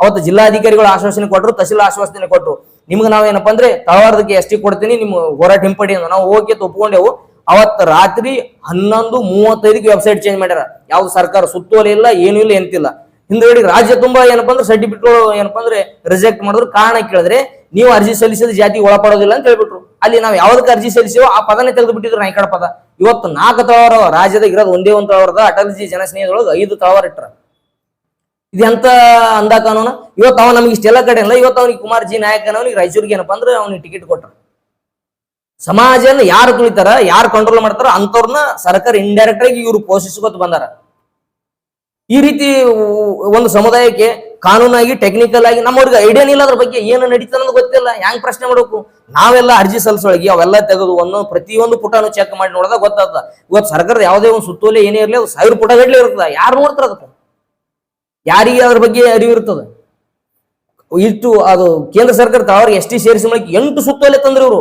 ಅವತ್ತು ಜಿಲ್ಲಾಧಿಕಾರಿಗಳು ಆಶ್ವಾಸನೆ ಕೊಟ್ಟರು ತಹಸೀಲ್ ಆಶ್ವಾಸನೆ ಕೊಟ್ಟರು ನಿಮ್ಗೆ ನಾವು ಏನಪ್ಪ ಅಂದ್ರೆ ತಳವಾರದಕ್ಕೆ ಎಷ್ಟಿ ಕೊಡ್ತೀನಿ ನಿಮ್ಮ ಹೋರಾಟ ಹಿಂಪಡಿ ಅಂತ ನಾವು ಹೋಗಿ ಒಪ್ಕೊಂಡೆವು. ಅವತ್ತು ರಾತ್ರಿ ಹನ್ನೊಂದು ಮೂವತ್ತೈದಕ್ಕೆ ವೆಬ್ಸೈಟ್ ಚೇಂಜ್ ಮಾಡ್ಯಾರ. ಯಾವ್ದು ಸರ್ಕಾರ ಸುತ್ತೋಲೆ ಇಲ್ಲ, ಏನೂ ಇಲ್ಲ, ಎಂತಿಲ್ಲ. ಹಿಂದ್ಗಡೆ ರಾಜ್ಯ ತುಂಬಾ ಏನಪ್ಪಾ ಅಂದ್ರೆ ಸರ್ಟಿಫಿಕೇಟ್ ಏನಪ್ಪಾ ಅಂದ್ರೆ ರಿಜೆಕ್ಟ್ ಮಾಡಿದ್ರು. ಕಾರಣ ಕೇಳಿದ್ರೆ ನೀವು ಅರ್ಜಿ ಸಲ್ಲಿಸಿದ ಜಾತಿ ಒಳಪಡೋದಿಲ್ಲ ಅಂತ ಹೇಳ್ಬಿಟ್ರು. ಅಲ್ಲಿ ನಾವು ಯಾವ್ದಕ್ಕೆ ಅರ್ಜಿ ಸಲ್ಲಿಸೋ ಆ ಪದನೇ ತೆಗೆದು ಬಿಟ್ಟಿದ್ರು ನಾಯ್ಕಡ ಪದ. ಇವತ್ತು ನಾಲ್ಕು ತಳವಾರ. ರಾಜ್ಯದಾಗ ಇರೋದು ಒಂದೇ ಒಂದು ತಳವಾರದ ಅಟಲ್ಜಿ ಜನಸ್ನೇಹದೊಳಗೆ ಐದು ತಳವಾರ ಇಟ್ರ. ಇದು ಎಂತ ಅಂದ ಕಾನೂನು? ಇವತ್ತು ಅವ ನಮ್ಗೆ ಇಷ್ಟೆಲ್ಲ ಕಡೆ ಇಲ್ಲ. ಇವತ್ತು ಅವ್ನಿಗೆ ಕುಮಾರ್ ಜಿ ನಾಯಕನವನಿಗೆ ರಾಯಚೂರಿಗೆ ಏನಪ್ಪ ಅಂದ್ರೆ ಅವ್ನಿಗೆ ಟಿಕೆಟ್ ಕೊಟ್ರ. ಸಮಾಜನ ಯಾರು ತುಳಿತಾರ, ಯಾರು ಕಂಟ್ರೋಲ್ ಮಾಡ್ತಾರ ಅಂತವ್ರನ್ನ ಸರ್ಕಾರ ಇಂಡೈರೆಕ್ಟ್ ಆಗಿ ಇವ್ರು ಪೋಷಿಸ್ಕೊತ ಬಂದಾರ. ಈ ರೀತಿ ಒಂದು ಸಮುದಾಯಕ್ಕೆ ಕಾನೂನಾಗಿ ಟೆಕ್ನಿಕಲ್ ಆಗಿ ನಮ್ಮವ್ರಿಗೆ ಐಡಿಯಾ ಇಲ್ಲ ಅದ್ರ ಬಗ್ಗೆ ಏನು ನಡೀತದೆ ಅನ್ನೋದು ಗೊತ್ತಿಲ್ಲ. ಹೆಂಗ್ ಪ್ರಶ್ನೆ ಮಾಡಬೇಕು? ನಾವೆಲ್ಲ ಅರ್ಜಿ ಸಲ್ಲಿಸೊಳಗೆ ಅವೆಲ್ಲ ತೆಗೆದು ಒಂದೊಂದು ಪ್ರತಿಯೊಂದು ಪುಟನು ಚೆಕ್ ಮಾಡಿ ನೋಡಿದಾಗ ಗೊತ್ತಾಗ್ತದ. ಇವತ್ತು ಸರ್ಕಾರದ ಯಾವುದೇ ಒಂದು ಸುತ್ತೋಲೆ ಏನೇ ಇರಲಿ, ಅದು ಸಾವಿರ ಪುಟ ಗಟ್ಲೆ ಇರ್ತದ. ಯಾರು ನೋಡ್ತಾರ ಅದಕ್ಕೆ? ಯಾರಿಗೆ ಅದ್ರ ಬಗ್ಗೆ ಅರಿವು ಇರ್ತದ? ಇಷ್ಟು ಅದು ಕೇಂದ್ರ ಸರ್ಕಾರ ಅವ್ರಿಗೆ ಎಸ್ ಟಿ ಸೇರಿಸಿ ಮಾಡಿ ಎಂಟು ಸುತ್ತೋಲೆ ತಂದ್ರು ಇವರು.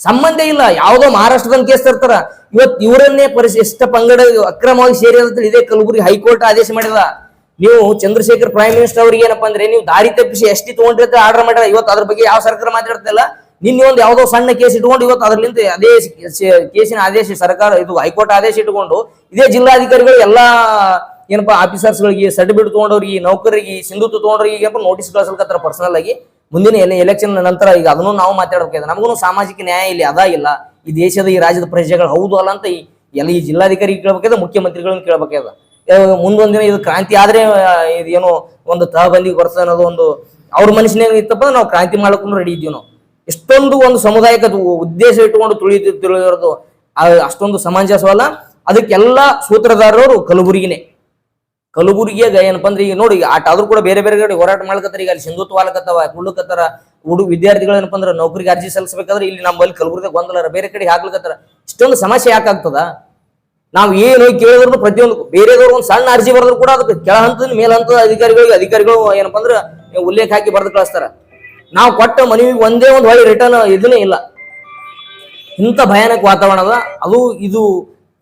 ಸಂಬಂಧ ಇಲ್ಲ. ಯಾವುದೋ ಮಹಾರಾಷ್ಟ್ರದಲ್ಲಿ ಕೇಸ್ ತರ್ತಾರ. ಇವತ್ತು ಇವರನ್ನೇ ಪರಿಶಿಷ್ಟ ಪಂಗಡ ಅಕ್ರಮವಾಗಿ ಸೇರಿ ಅಂತ ಇದೇ ಕಲಬುರಗಿ ಹೈಕೋರ್ಟ್ ಆದೇಶ ಮಾಡಿದ. ನೀವು ಚಂದ್ರಶೇಖರ್ ಪ್ರೈಮ್ ಮಿನಿಸ್ಟರ್ ಅವ್ರಿಗೆ ಏನಪ್ಪಾ ಅಂದ್ರೆ ನೀವು ದಾರಿ ತಪ್ಪಿಸಿ ಎಷ್ಟು ತಗೊಂಡಿರ್ತಾರೆ ತಗೊಂಡಿರ್ತ ಆರ್ಡರ್ ಮಾಡ್ಯಾರ ಇವತ್ತು ಅದ್ರ ಬಗ್ಗೆ ಯಾವ ಸರ್ಕಾರ ಮಾತಾಡ್ತಿಲ್ಲ. ನಿನ್ನೆ ಒಂದು ಯಾವುದೋ ಸಣ್ಣ ಕೇಸ್ ಇಟ್ಕೊಂಡು ಇವತ್ತು ಅದ್ರಲ್ಲಿಂದ ಅದೇ ಕೇಸಿನ ಆದೇಶ ಸರ್ಕಾರ ಇದು ಹೈಕೋರ್ಟ್ ಆದೇಶ ಇಟ್ಕೊಂಡು ಇದೇ ಜಿಲ್ಲಾಧಿಕಾರಿಗಳು ಎಲ್ಲಾ ಏನಪ್ಪಾ ಆಫೀಸರ್ಸ್ಗಳಿಗೆ ಸರ್ಟಿಫಿಕೇಟ್ ತಗೊಂಡವ್ರಿಗೆ ನೌಕರಿಗೆ ಸಿಂಧುತ್ವ ತಗೊಂಡವ್ರಿಗೆ ಏನಪ್ಪ ನೋಟಿಸ್ ಕಳ್ಸಲ್ಕತ್ತಾರ ಪರ್ಸನಲ್ ಆಗಿ. ಮುಂದಿನ ಎಲೆಕ್ಷನ್ ನಂತರ ಈಗ ಅದನ್ನು ನಾವು ಮಾತಾಡ್ಬೇಕಾಗಿದೆ ನಮಗೂ ಸಾಮಾಜಿಕ ನ್ಯಾಯ ಇಲ್ಲಿ ಅದ ಇಲ್ಲ. ಈ ದೇಶದ ಈ ರಾಜ್ಯದ ಪ್ರಜೆಗಳು ಹೌದು ಅಲ್ಲ ಅಂತ ಈ ಎಲ್ಲ ಈ ಜಿಲ್ಲಾಧಿಕಾರಿ ಕೇಳ್ಬೇಕಾದ ಮುಖ್ಯಮಂತ್ರಿಗಳನ್ನು ಕೇಳ್ಬೇಕಾದ ಮುಂದೊಂದ್ ದಿನ ಇದು ಕ್ರಾಂತಿ ಆದ್ರೆ ಇದೇನು ಒಂದು ತಹಬಂದಿಗೆ ಬರ್ತದೆ ಅನ್ನೋದು ಒಂದು ಅವ್ರ ಮನುಷ್ಯನಾಗ ಇತ್ತಪ್ಪ, ನಾವು ಕ್ರಾಂತಿ ಮಾಡ್ಕೊಂಡು ರೆಡಿ ಇದ್ದೀವಿ ನಾವು. ಎಷ್ಟೊಂದು ಒಂದು ಸಮುದಾಯಕ್ಕೆ ಉದ್ದೇಶ ಇಟ್ಟುಕೊಂಡು ತುಳಿದು ತಿಳಿಯೋದು ಅಷ್ಟೊಂದು ಸಮಂಜಸವಲ್ಲ. ಅದಕ್ಕೆಲ್ಲ ಸೂತ್ರಧಾರರು ಕಲಬುರಗಿನೇ. ಕಲಬುರಗಿಯಾಗ ಏನಪ್ಪ ಅಂದ್ರೆ ಈಗ ನೋಡಿ, ಆಟ ಆದ್ರೂ ಕೂಡ ಬೇರೆ ಬೇರೆ ಕಡೆ ಹೋರಾಟ ಮಾಡ್ಕತ್ತಾರ ಈಗ ಅಲ್ಲಿ ಸಿಂಧುತ್ವ ಆಲಕತ್ತವ, ಕುಳ್ಳಕತ್ತಾರ, ಹುಡುಗ ವಿದ್ಯಾರ್ಥಿಗಳು ಏನಪ್ಪ ಅಂದ್ರೆ ನೌಕರಿಗೆ ಅರ್ಜಿ ಸಲ್ಲಿಸಬೇಕಾದ್ರೆ ಇಲ್ಲಿ ನಮ್ಮಲ್ಲಿ ಕಲಬುರಗಿದಾಗ ಗೊಂದಲ ಬೇರೆ ಕಡೆ ಹಾಕ್ಲಿಕತ್ತಾರ. ಇಷ್ಟೊಂದು ಸಮಸ್ಯೆ ಯಾಕಾಗ್ತದ? ನಾವು ಏನು ಕೇಳಿದ್ರು ಪ್ರತಿಯೊಂದು ಬೇರೆದವ್ರು ಒಂದು ಸಣ್ಣ ಅರ್ಜಿ ಬರೆದ್ರು ಕೂಡ ಅದಕ್ಕೆ ಕೆಳ ಹಂತದ, ಮೇಲ್ ಹಂತದ ಅಧಿಕಾರಿಗಳಿಗೆ ಅಧಿಕಾರಿಗಳು ಏನಪ್ಪ ಅಂದ್ರೆ ಉಲ್ಲೇಖ ಹಾಕಿ ಬರೆದು ಕಳಿಸ್ತಾರ. ನಾವು ಕೊಟ್ಟ ಮನವಿಗೆ ಒಂದೇ ಒಂದು ಹೊಳ್ಳಿ ರಿಟರ್ನ್ ಇದನ್ನೇ ಇಲ್ಲ. ಇಂಥ ಭಯಾನಕ ವಾತಾವರಣ ಅದ ಇದು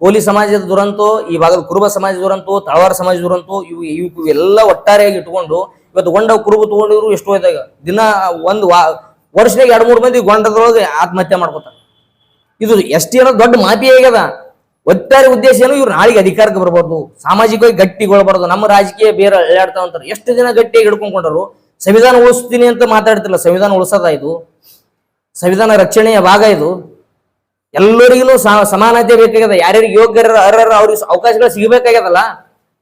ಕೋಲಿ ಸಮಾಜದ ದುರಂತೋ, ಈ ಭಾಗದ ಕುರುಬ ಸಮಾಜ ದುರಂತೋ, ತಳವಾರ ಸಮಾಜ ದುರಂತೋ, ಇವು ಇವು ಎಲ್ಲ ಒಟ್ಟಾರೆಯಾಗಿ ಇಟ್ಕೊಂಡು ಇವತ್ತು ಗೊಂಡ ಕುರುಬ ತಗೊಂಡಿದ್ರು ಎಷ್ಟು ಇದಾಗ ದಿನ ಒಂದು ವಾ, ವರ್ಷದಾಗ ಎರಡು ಮೂರು ಮಂದಿ ಗೊಂಡದೊಳಗೆ ಆತ್ಮಹತ್ಯೆ ಮಾಡ್ಕೋತಾರೆ. ಇದು ಎಷ್ಟು ಏನೋ ದೊಡ್ಡ ಮಾತಿ ಆಗ್ಯದ. ಒಟ್ಟಾರೆ ಉದ್ದೇಶ ಏನು? ಇವ್ರು ನಾಳೆಗೆ ಅಧಿಕಾರಕ್ಕೆ ಬರಬಾರ್ದು, ಸಾಮಾಜಿಕವಾಗಿ ಗಟ್ಟಿಗೊಳ್ಬಾರ್ದು, ನಮ್ಮ ರಾಜಕೀಯ ಬೇರೆ ಅಳ್ಳಾಡ್ತಾವ ಅಂತಾರೆ. ಎಷ್ಟು ದಿನ ಗಟ್ಟಿಯಾಗಿ ಹಿಡ್ಕೊಂಡ್ಕೊಂಡರು? ಸಂವಿಧಾನ ಉಳಿಸ್ತೀನಿ ಅಂತ ಮಾತಾಡ್ತಿಲ್ಲ. ಸಂವಿಧಾನ ಉಳಿಸೋದ ಇದು? ಸಂವಿಧಾನ ರಕ್ಷಣೆಯ ಭಾಗ ಇದು? ಎಲ್ಲರಿಗೂ ಸಮಾನತೆ ಬೇಕಾಗ್ಯದ. ಯಾರ್ಯಾರಿಗೆ ಯೋಗ್ಯರ ಅರ್ಹರ ಅವ್ರಿಗೆ ಅವಕಾಶಗಳು ಸಿಗಬೇಕಾಗ್ಯದಲ್ಲ?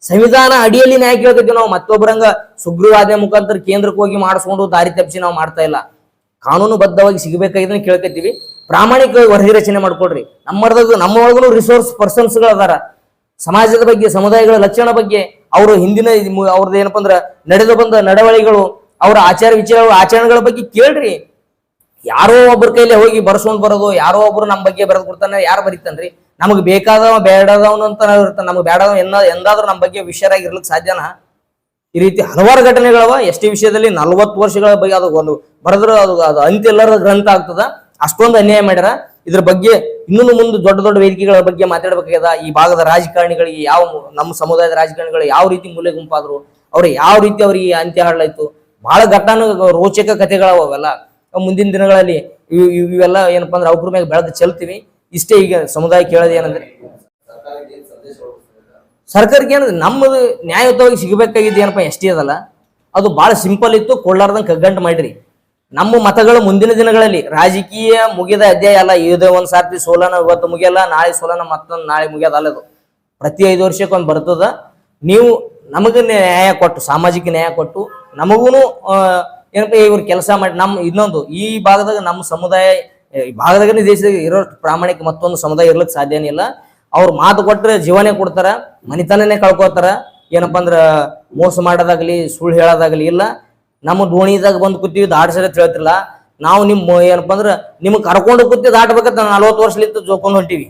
ಸಂವಿಧಾನ ಅಡಿಯಲ್ಲಿ ನ್ಯಾಯ ಕೇಳ್ತಿದ್ವಿ ನಾವು ಮತ್ತೊಬ್ಬರಂಗ ಸುಗ್ರೀವಾಜ್ಞೆ ಮುಖಾಂತರ ಕೇಂದ್ರಕ್ಕೆ ಹೋಗಿ ಮಾಡಿಸ್ಕೊಂಡು ದಾರಿ ತಪ್ಪಿಸಿ ನಾವು ಮಾಡ್ತಾ ಇಲ್ಲ. ಕಾನೂನುಬದ್ಧವಾಗಿ ಸಿಗಬೇಕಾಗಿದ್ದನ್ನು ಕೇಳ್ಕೊತೀವಿ. ಪ್ರಾಮಾಣಿಕವಾಗಿ ವರದಿ ರಚನೆ ಮಾಡ್ಕೊಡ್ರಿ. ನಮ್ಮ ಒಳಗೂ ರಿಸೋರ್ಸ್ ಪರ್ಸನ್ಸ್ಗಳು ಅದಾರ ಸಮಾಜದ ಬಗ್ಗೆ, ಸಮುದಾಯಗಳ ಲಕ್ಷಣ ಬಗ್ಗೆ, ಅವರು ಹಿಂದಿನ ಅವ್ರದ್ದು ಏನಪ್ಪ ಅಂದ್ರೆ ನಡೆದು ಬಂದ ನಡವಳಿಗಳು, ಅವರ ಆಚಾರ ವಿಚಾರ ಆಚರಣೆಗಳ ಬಗ್ಗೆ ಕೇಳ್ರಿ. ಯಾರೋ ಒಬ್ಬರ ಕೈಲಿ ಹೋಗಿ ಬರ್ಸ್ಕೊಂಡ್ ಬರೋದು, ಯಾರೋ ಒಬ್ರು ನಮ್ಮ ಬಗ್ಗೆ ಬರೆದು ಕೊಡ್ತಾನೆ, ಯಾರು ಬರೀತಾನ್ರಿ? ನಮಗೆ ಬೇಕಾದವ ಬೇಡದವನು ಅಂತ ಇರ್ತಾನೆ ನಮ್ಗೆ ಬೇಡದವ ಎನ್ನ, ಎಂದಾದ್ರೂ ನಮ್ಮ ಬಗ್ಗೆ ವಿಷಯರಾಗಿ ಇರ್ಲಿಕ್ಕೆ ಸಾಧ್ಯನಾ? ಈ ರೀತಿ ಹಲವಾರು ಘಟನೆಗಳವ. ಎಷ್ಟೇ ವಿಷಯದಲ್ಲಿ ನಲವತ್ತು ವರ್ಷಗಳ ಬಗ್ಗೆ ಅದು ಒಂದು ಬರೆದ್ರೆ ಅದು ಅದು ಅಂತ್ಯ ಎಲ್ಲರ ಗ್ರಂಥ ಆಗ್ತದ. ಅಷ್ಟೊಂದು ಅನ್ಯಾಯ ಮಾಡ್ಯಾರ. ಇದ್ರ ಬಗ್ಗೆ ಇನ್ನೂ ಮುಂದೆ ದೊಡ್ಡ ದೊಡ್ಡ ವೇದಿಕೆಗಳ ಬಗ್ಗೆ ಮಾತಾಡ್ಬೇಕಾಗ್ಯದ. ಈ ಭಾಗದ ರಾಜಕಾರಣಿಗಳಿಗೆ ಯಾವ ನಮ್ಮ ಸಮುದಾಯದ ರಾಜಕಾರಣಿಗಳು ಯಾವ ರೀತಿ ಮೂಲೆ ಗುಂಪಾದ್ರು, ಅವ್ರು ಯಾವ ರೀತಿ ಅವ್ರಿಗೆ ಅಂತ್ಯ ಹಾಡಲಾಯ್ತು. ಬಹಳ ಘಟನ ರೋಚಕ ಕಥೆಗಳವ ಅವೆಲ್ಲ. ಮುಂದಿನ ದಿನಗಳಲ್ಲಿ ಇವ್- ಇವ್- ಇವೆಲ್ಲ ಏನಪ್ಪಾ ಅಂದ್ರೆ ಅವ್ರ ಮ್ಯಾಗ ಬೆಳೆದು ಚೆಲ್ತೀವಿ. ಇಷ್ಟೇ ಈಗ ಸಮುದಾಯ ಕೇಳೋದು ಏನಂದ್ರೆ. ಸರ್ಕಾರಕ್ಕೆ ಏನಂದ್ರೆ ನಮ್ಮದು ನ್ಯಾಯಯುತವಾಗಿ ಸಿಗಬೇಕಾಗಿದ್ದು ಏನಪ್ಪಾ ಎಷ್ಟೇ ಅದಲ್ಲ. ಅದು ಬಹಳ ಸಿಂಪಲ್ ಇತ್ತು, ಕೊಳ್ಳಾರ್ದಂಗೆ ಕಗ್ಗಂಟು ಮಾಡಿರಿ. ನಮ್ಮ ಮತಗಳು ಮುಂದಿನ ದಿನಗಳಲ್ಲಿ ರಾಜಕೀಯ ಮುಗಿದ ಅಧ್ಯಾಯ ಅಲ್ಲ ಇದು ಒಂದ್ ಸಾರ್ತಿ ಸೋಲನ ಇವತ್ತು ಮುಗಿಯಲ್ಲ, ನಾಳೆ ಸೋಲನ ಮತ್ತೊಂದು ನಾಳೆ ಮುಗಿಯೋದಲ್ಲ ಅದು ಪ್ರತಿ ಐದು ವರ್ಷಕ್ಕೊಂದು ಬರ್ತದ. ನೀವು ನಮಗೆ ನ್ಯಾಯ ಕೊಟ್ಟು, ಸಾಮಾಜಿಕ ನ್ಯಾಯ ಕೊಟ್ಟು ನಮಗೂ ಏನಪ್ಪ, ಇವ್ರು ಕೆಲಸ ಮಾಡಿ ನಮ್ಮ ಇನ್ನೊಂದು, ಈ ಭಾಗದಾಗ ನಮ್ಮ ಸಮುದಾಯ ಈ ಭಾಗದಾಗನೇ ದೇಶದಾಗ ಇರೋ ಪ್ರಾಮಾಣಿಕ ಮತ್ತೊಂದು ಸಮುದಾಯ ಇರ್ಲಿಕ್ಕೆ ಸಾಧ್ಯನೇ ಇಲ್ಲ. ಅವ್ರು ಮಾತು ಕೊಟ್ರೆ ಜೀವನೇ ಕೊಡ್ತಾರ, ಮನಿತನನೇ ಕಳ್ಕೊತಾರ. ಏನಪ್ಪ ಅಂದ್ರ ಮೋಸ ಮಾಡೋದಾಗ್ಲಿ, ಸುಳ್ಳು ಹೇಳೋದಾಗ್ಲಿ ಇಲ್ಲ. ನಮ್ಮ ದೋಣಿದಾಗ ಬಂದು ಕೂತೀವಿ ದಾಡ್ಸರ ಹೇಳ್ತಿಲ್ಲ ನಾವು ನಿಮ್ಮ ಏನಪ್ಪ ಅಂದ್ರೆ ನಿಮ್ಗೆ ಕರ್ಕೊಂಡು ಕೂತಿ ದಾಟ್ಬೇಕಂತ ನಲ್ವತ್ತು ವರ್ಷಲಿಂತ ಜೋಕೊಂಡು ಹೊಂಟಿವಿ.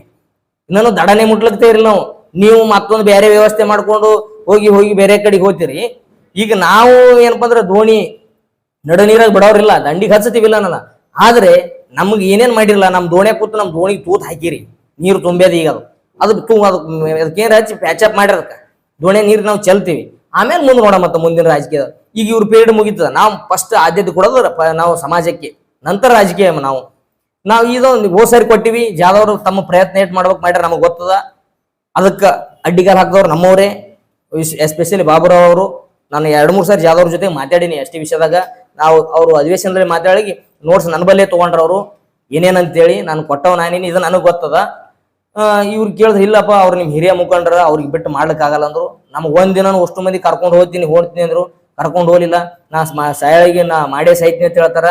ಇನ್ನೂ ದಡನೆ ಮುಟ್ಲಕ್ತೇ ಇರಲಿ ನಾವು. ನೀವು ಮತ್ತೊಂದು ಬೇರೆ ವ್ಯವಸ್ಥೆ ಮಾಡ್ಕೊಂಡು ಹೋಗಿ ಹೋಗಿ ಬೇರೆ ಕಡೆಗೆ ಹೋಗ್ತೀರಿ. ಈಗ ನಾವು ಏನಪ್ಪ ಅಂದ್ರೆ ದೋಣಿ ನಡು ನೀರಾಗ ಬಿಡೋರಿಲ್ಲ ದಂಡಿಗೆ ಹಚ್ಚತೀವಿಲ್ಲ ನನ್ನ ಆದ್ರೆ ನಮ್ಗೆ ಏನೇನ್ ಮಾಡಿರಲ್ಲ ನಮ್ಮ ದೋಣಿ ಕೂತು ನಮ್ಮ ದೋಣಿಗೆ ತೂತ್ ಹಾಕಿರಿ. ನೀರು ತುಂಬೇದ ಈಗ ಅದು. ಅದು ತು ಅದು ಅದಕ್ಕೇನು ಹಚ್ಚಿ ಪ್ಯಾಚಪ್ ಮಾಡಿರೋದಕ್ಕೆ ದೋಣಿ ನೀರು ನಾವು ಚೆಲ್ತೀವಿ. ಆಮೇಲೆ ಮುಂದೆ ನೋಡ ಮತ್ತೆ ಮುಂದಿನ ರಾಜಕೀಯ ಈಗ ಇವ್ರ ಪೀರಿಯಡ್ ಮುಗೀತದ. ನಾವು ಫಸ್ಟ್ ಆದ್ಯತೆ ಕೊಡೋದು ನಾವು ಸಮಾಜಕ್ಕೆ, ನಂತರ ರಾಜಕೀಯ ನಾವು. ನಾವು ಇದೊಂದು ಹೋದ್ ಸಾರಿ ಕೊಟ್ಟಿವಿ. ಜಾದವರು ತಮ್ಮ ಪ್ರಯತ್ನ ಏಟ್ ಮಾಡ್ಬೇಕು ಮಾಡ್ಯಾರ ನಮಗೆ ಗೊತ್ತದ. ಅದಕ್ಕೆ ಅಡ್ಡಿಗಾಲ್ ಹಾಕಿದವ್ರು ನಮ್ಮವರೇ ಎಸ್ಪೆಷಲಿ ಬಾಬುರಾವ್ ಅವರು. ನಾನು ಎರಡು ಮೂರು ಸಾರಿ ಜಾದವ್ರ ಜೊತೆ ಮಾತಾಡೀನಿ ಅಷ್ಟೇ ವಿಷಯದಾಗ. ನಾವು ಅವರು ಅಧಿವೇಶನದಲ್ಲಿ ಮಾತಾಡಿ ನೋಟ್ಸ್ ನನ್ನ ಬಲ್ಲೇ ತೊಗೊಂಡ್ರ ಅವರು ಏನೇನಂತೇಳಿ ನಾನು ಕೊಟ್ಟವ ನಾನೇನು, ಇದು ನನಗೆ ಗೊತ್ತದ. ಇವ್ರು ಕೇಳಿದ್ರೆ, ಇಲ್ಲಪ್ಪ, ಅವ್ರು ನಿಮ್ಮ ಹಿರಿಯ ಮುಖಂಡ್ರ, ಅವ್ರಿಗೆ ಬಿಟ್ಟು ಮಾಡ್ಲಿಕ್ಕಾಗಲ್ಲ ಅಂದ್ರು. ನಮ್ಗೆ ಒಂದಿನ ಅಷ್ಟು ಮಂದಿ ಕರ್ಕೊಂಡು ಹೋಗ್ತೀನಿ ಹೋಗ್ತೀನಿ ಅಂದ್ರು. ಕರ್ಕೊಂಡು ಹೋಗಲಿಲ್ಲ. ನಾ ಸಾಯಿಗೆ ನಾ ಮಾಡೇ ಸಾಯ್ತೀನಿ ಅಂತ ಹೇಳ್ತಾರ.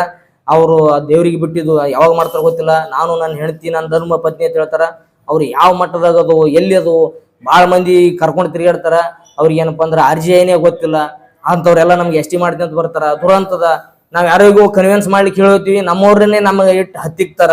ಅವರು ದೇವರಿಗೆ ಬಿಟ್ಟಿದ್ದು ಯಾವಾಗ ಮಾಡ್ತಾರೆ ಗೊತ್ತಿಲ್ಲ. ನಾನು ನನ್ನ ಹೆಂಡತಿ, ನನ್ನ ಧರ್ಮ ಪತ್ನಿ ಅಂತ ಹೇಳ್ತಾರ. ಅವ್ರು ಯಾವ ಮಟ್ಟದಾಗ ಅದು, ಎಲ್ಲಿ ಅದು ಭಾಳ ಮಂದಿ ಕರ್ಕೊಂಡು ತಿರುಗಾಡ್ತಾರ. ಅವ್ರಿಗೆ ಏನಪ್ಪ ಅಂದ್ರೆ ಅರ್ಜಿ ಏನೇ ಗೊತ್ತಿಲ್ಲ. ಅಂಥವ್ರೆಲ್ಲ ನಮ್ಗೆ ಎಸ್ಟಿ ಮಾಡ್ತೀನಿ ಅಂತ ಬರ್ತಾರ. ದುರಂತದ ನಾವು ಯಾರಿಗೂ ಕನ್ವಿನ್ಸ್ ಮಾಡ್ಲಿಕ್ಕೆ ಹೇಳ್ತೀವಿ. ನಮ್ಮವ್ರನ್ನೇ ನಮಗೆ ಇಟ್ಟು ಹತ್ತಿಕ್ತಾರ.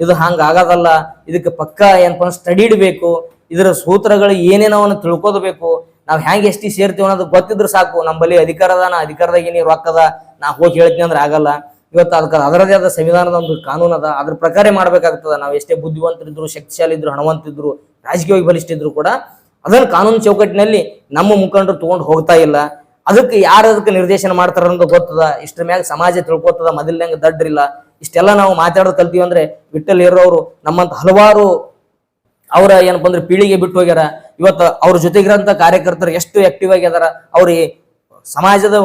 ಇದು ಹಂಗೆ ಆಗೋದಲ್ಲ. ಇದಕ್ಕೆ ಪಕ್ಕ ಏನಪ್ಪ ಸ್ಟಡಿ ಇಡಬೇಕು. ಇದರ ಸೂತ್ರಗಳು ಏನೇನವನ್ನ ತಿಳ್ಕೋಬೇಕು. ನಾವ್ ಹೆಂಗ್ ಎಷ್ಟಿ ಸೇರ್ತೀವಿ ಅನ್ನೋದು ಗೊತ್ತಿದ್ರೆ ಸಾಕು. ನಮ್ಮಲ್ಲಿ ಅಧಿಕಾರ ಅದ, ನಾ ಅಧಿಕಾರದಾಗ ಏನಿ ರೊಕ್ಕ ಅದ, ನಾ ಹೋಗಿ ಹೇಳ್ತೀನಿ ಅಂದ್ರೆ ಆಗಲ್ಲ. ಇವತ್ತು ಅದಕ್ಕೆ ಅದರದೇ ಆದ ಸಂವಿಧಾನದ ಒಂದು ಕಾನೂನು ಅದ, ಅದ್ರ ಪ್ರಕಾರ ಮಾಡ್ಬೇಕಾಗ್ತದ. ನಾವು ಎಷ್ಟೇ ಬುದ್ಧಿವಂತರಿದ್ರು ಶಕ್ತಿಶಾಲಿ ಇದ್ರು ಹಣವಂತಿದ್ರು, ರಾಜಕೀಯವಾಗಿ ಬಲಿಷ್ಠಿದ್ರು ಕೂಡ ಅದನ್ನ ಕಾನೂನು ಚೌಕಟ್ಟಿನಲ್ಲಿ ನಮ್ಮ ಮುಖಂಡರು ತಗೊಂಡು ಹೋಗ್ತಾ ಇಲ್ಲ. ಅದಕ್ಕೆ ಯಾರು ಅದಕ್ಕೆ ನಿರ್ದೇಶನ ಮಾಡ್ತಾರ ಅಂತ ಗೊತ್ತದ? ಇಷ್ಟ್ರ ಮ್ಯಾಗ ಸಮಾಜ ತಿಳ್ಕೊತದ, ಮೊದಲನೇ ದಡ್ಡ್ರಿಲ್ಲ ಇಷ್ಟೆಲ್ಲ ನಾವು ಮಾತಾಡೋದು ಕಲ್ತೀವಿ ಅಂದ್ರೆ ವಿಠಲ್ ಇರೋರು ನಮ್ಮಂತ ಹಲವಾರು ಅವರ ಏನಪ್ಪ ಅಂದ್ರೆ ಪೀಳಿಗೆ ಬಿಟ್ಟು ಹೋಗ್ಯಾರ. ಇವತ್ತು ಅವ್ರ ಜೊತೆಗಿರೋಂಥ ಕಾರ್ಯಕರ್ತರು ಎಷ್ಟು ಆಕ್ಟಿವ್ ಆಗ್ಯದಾರ ಅವ್ರ ಸಮಾಜದ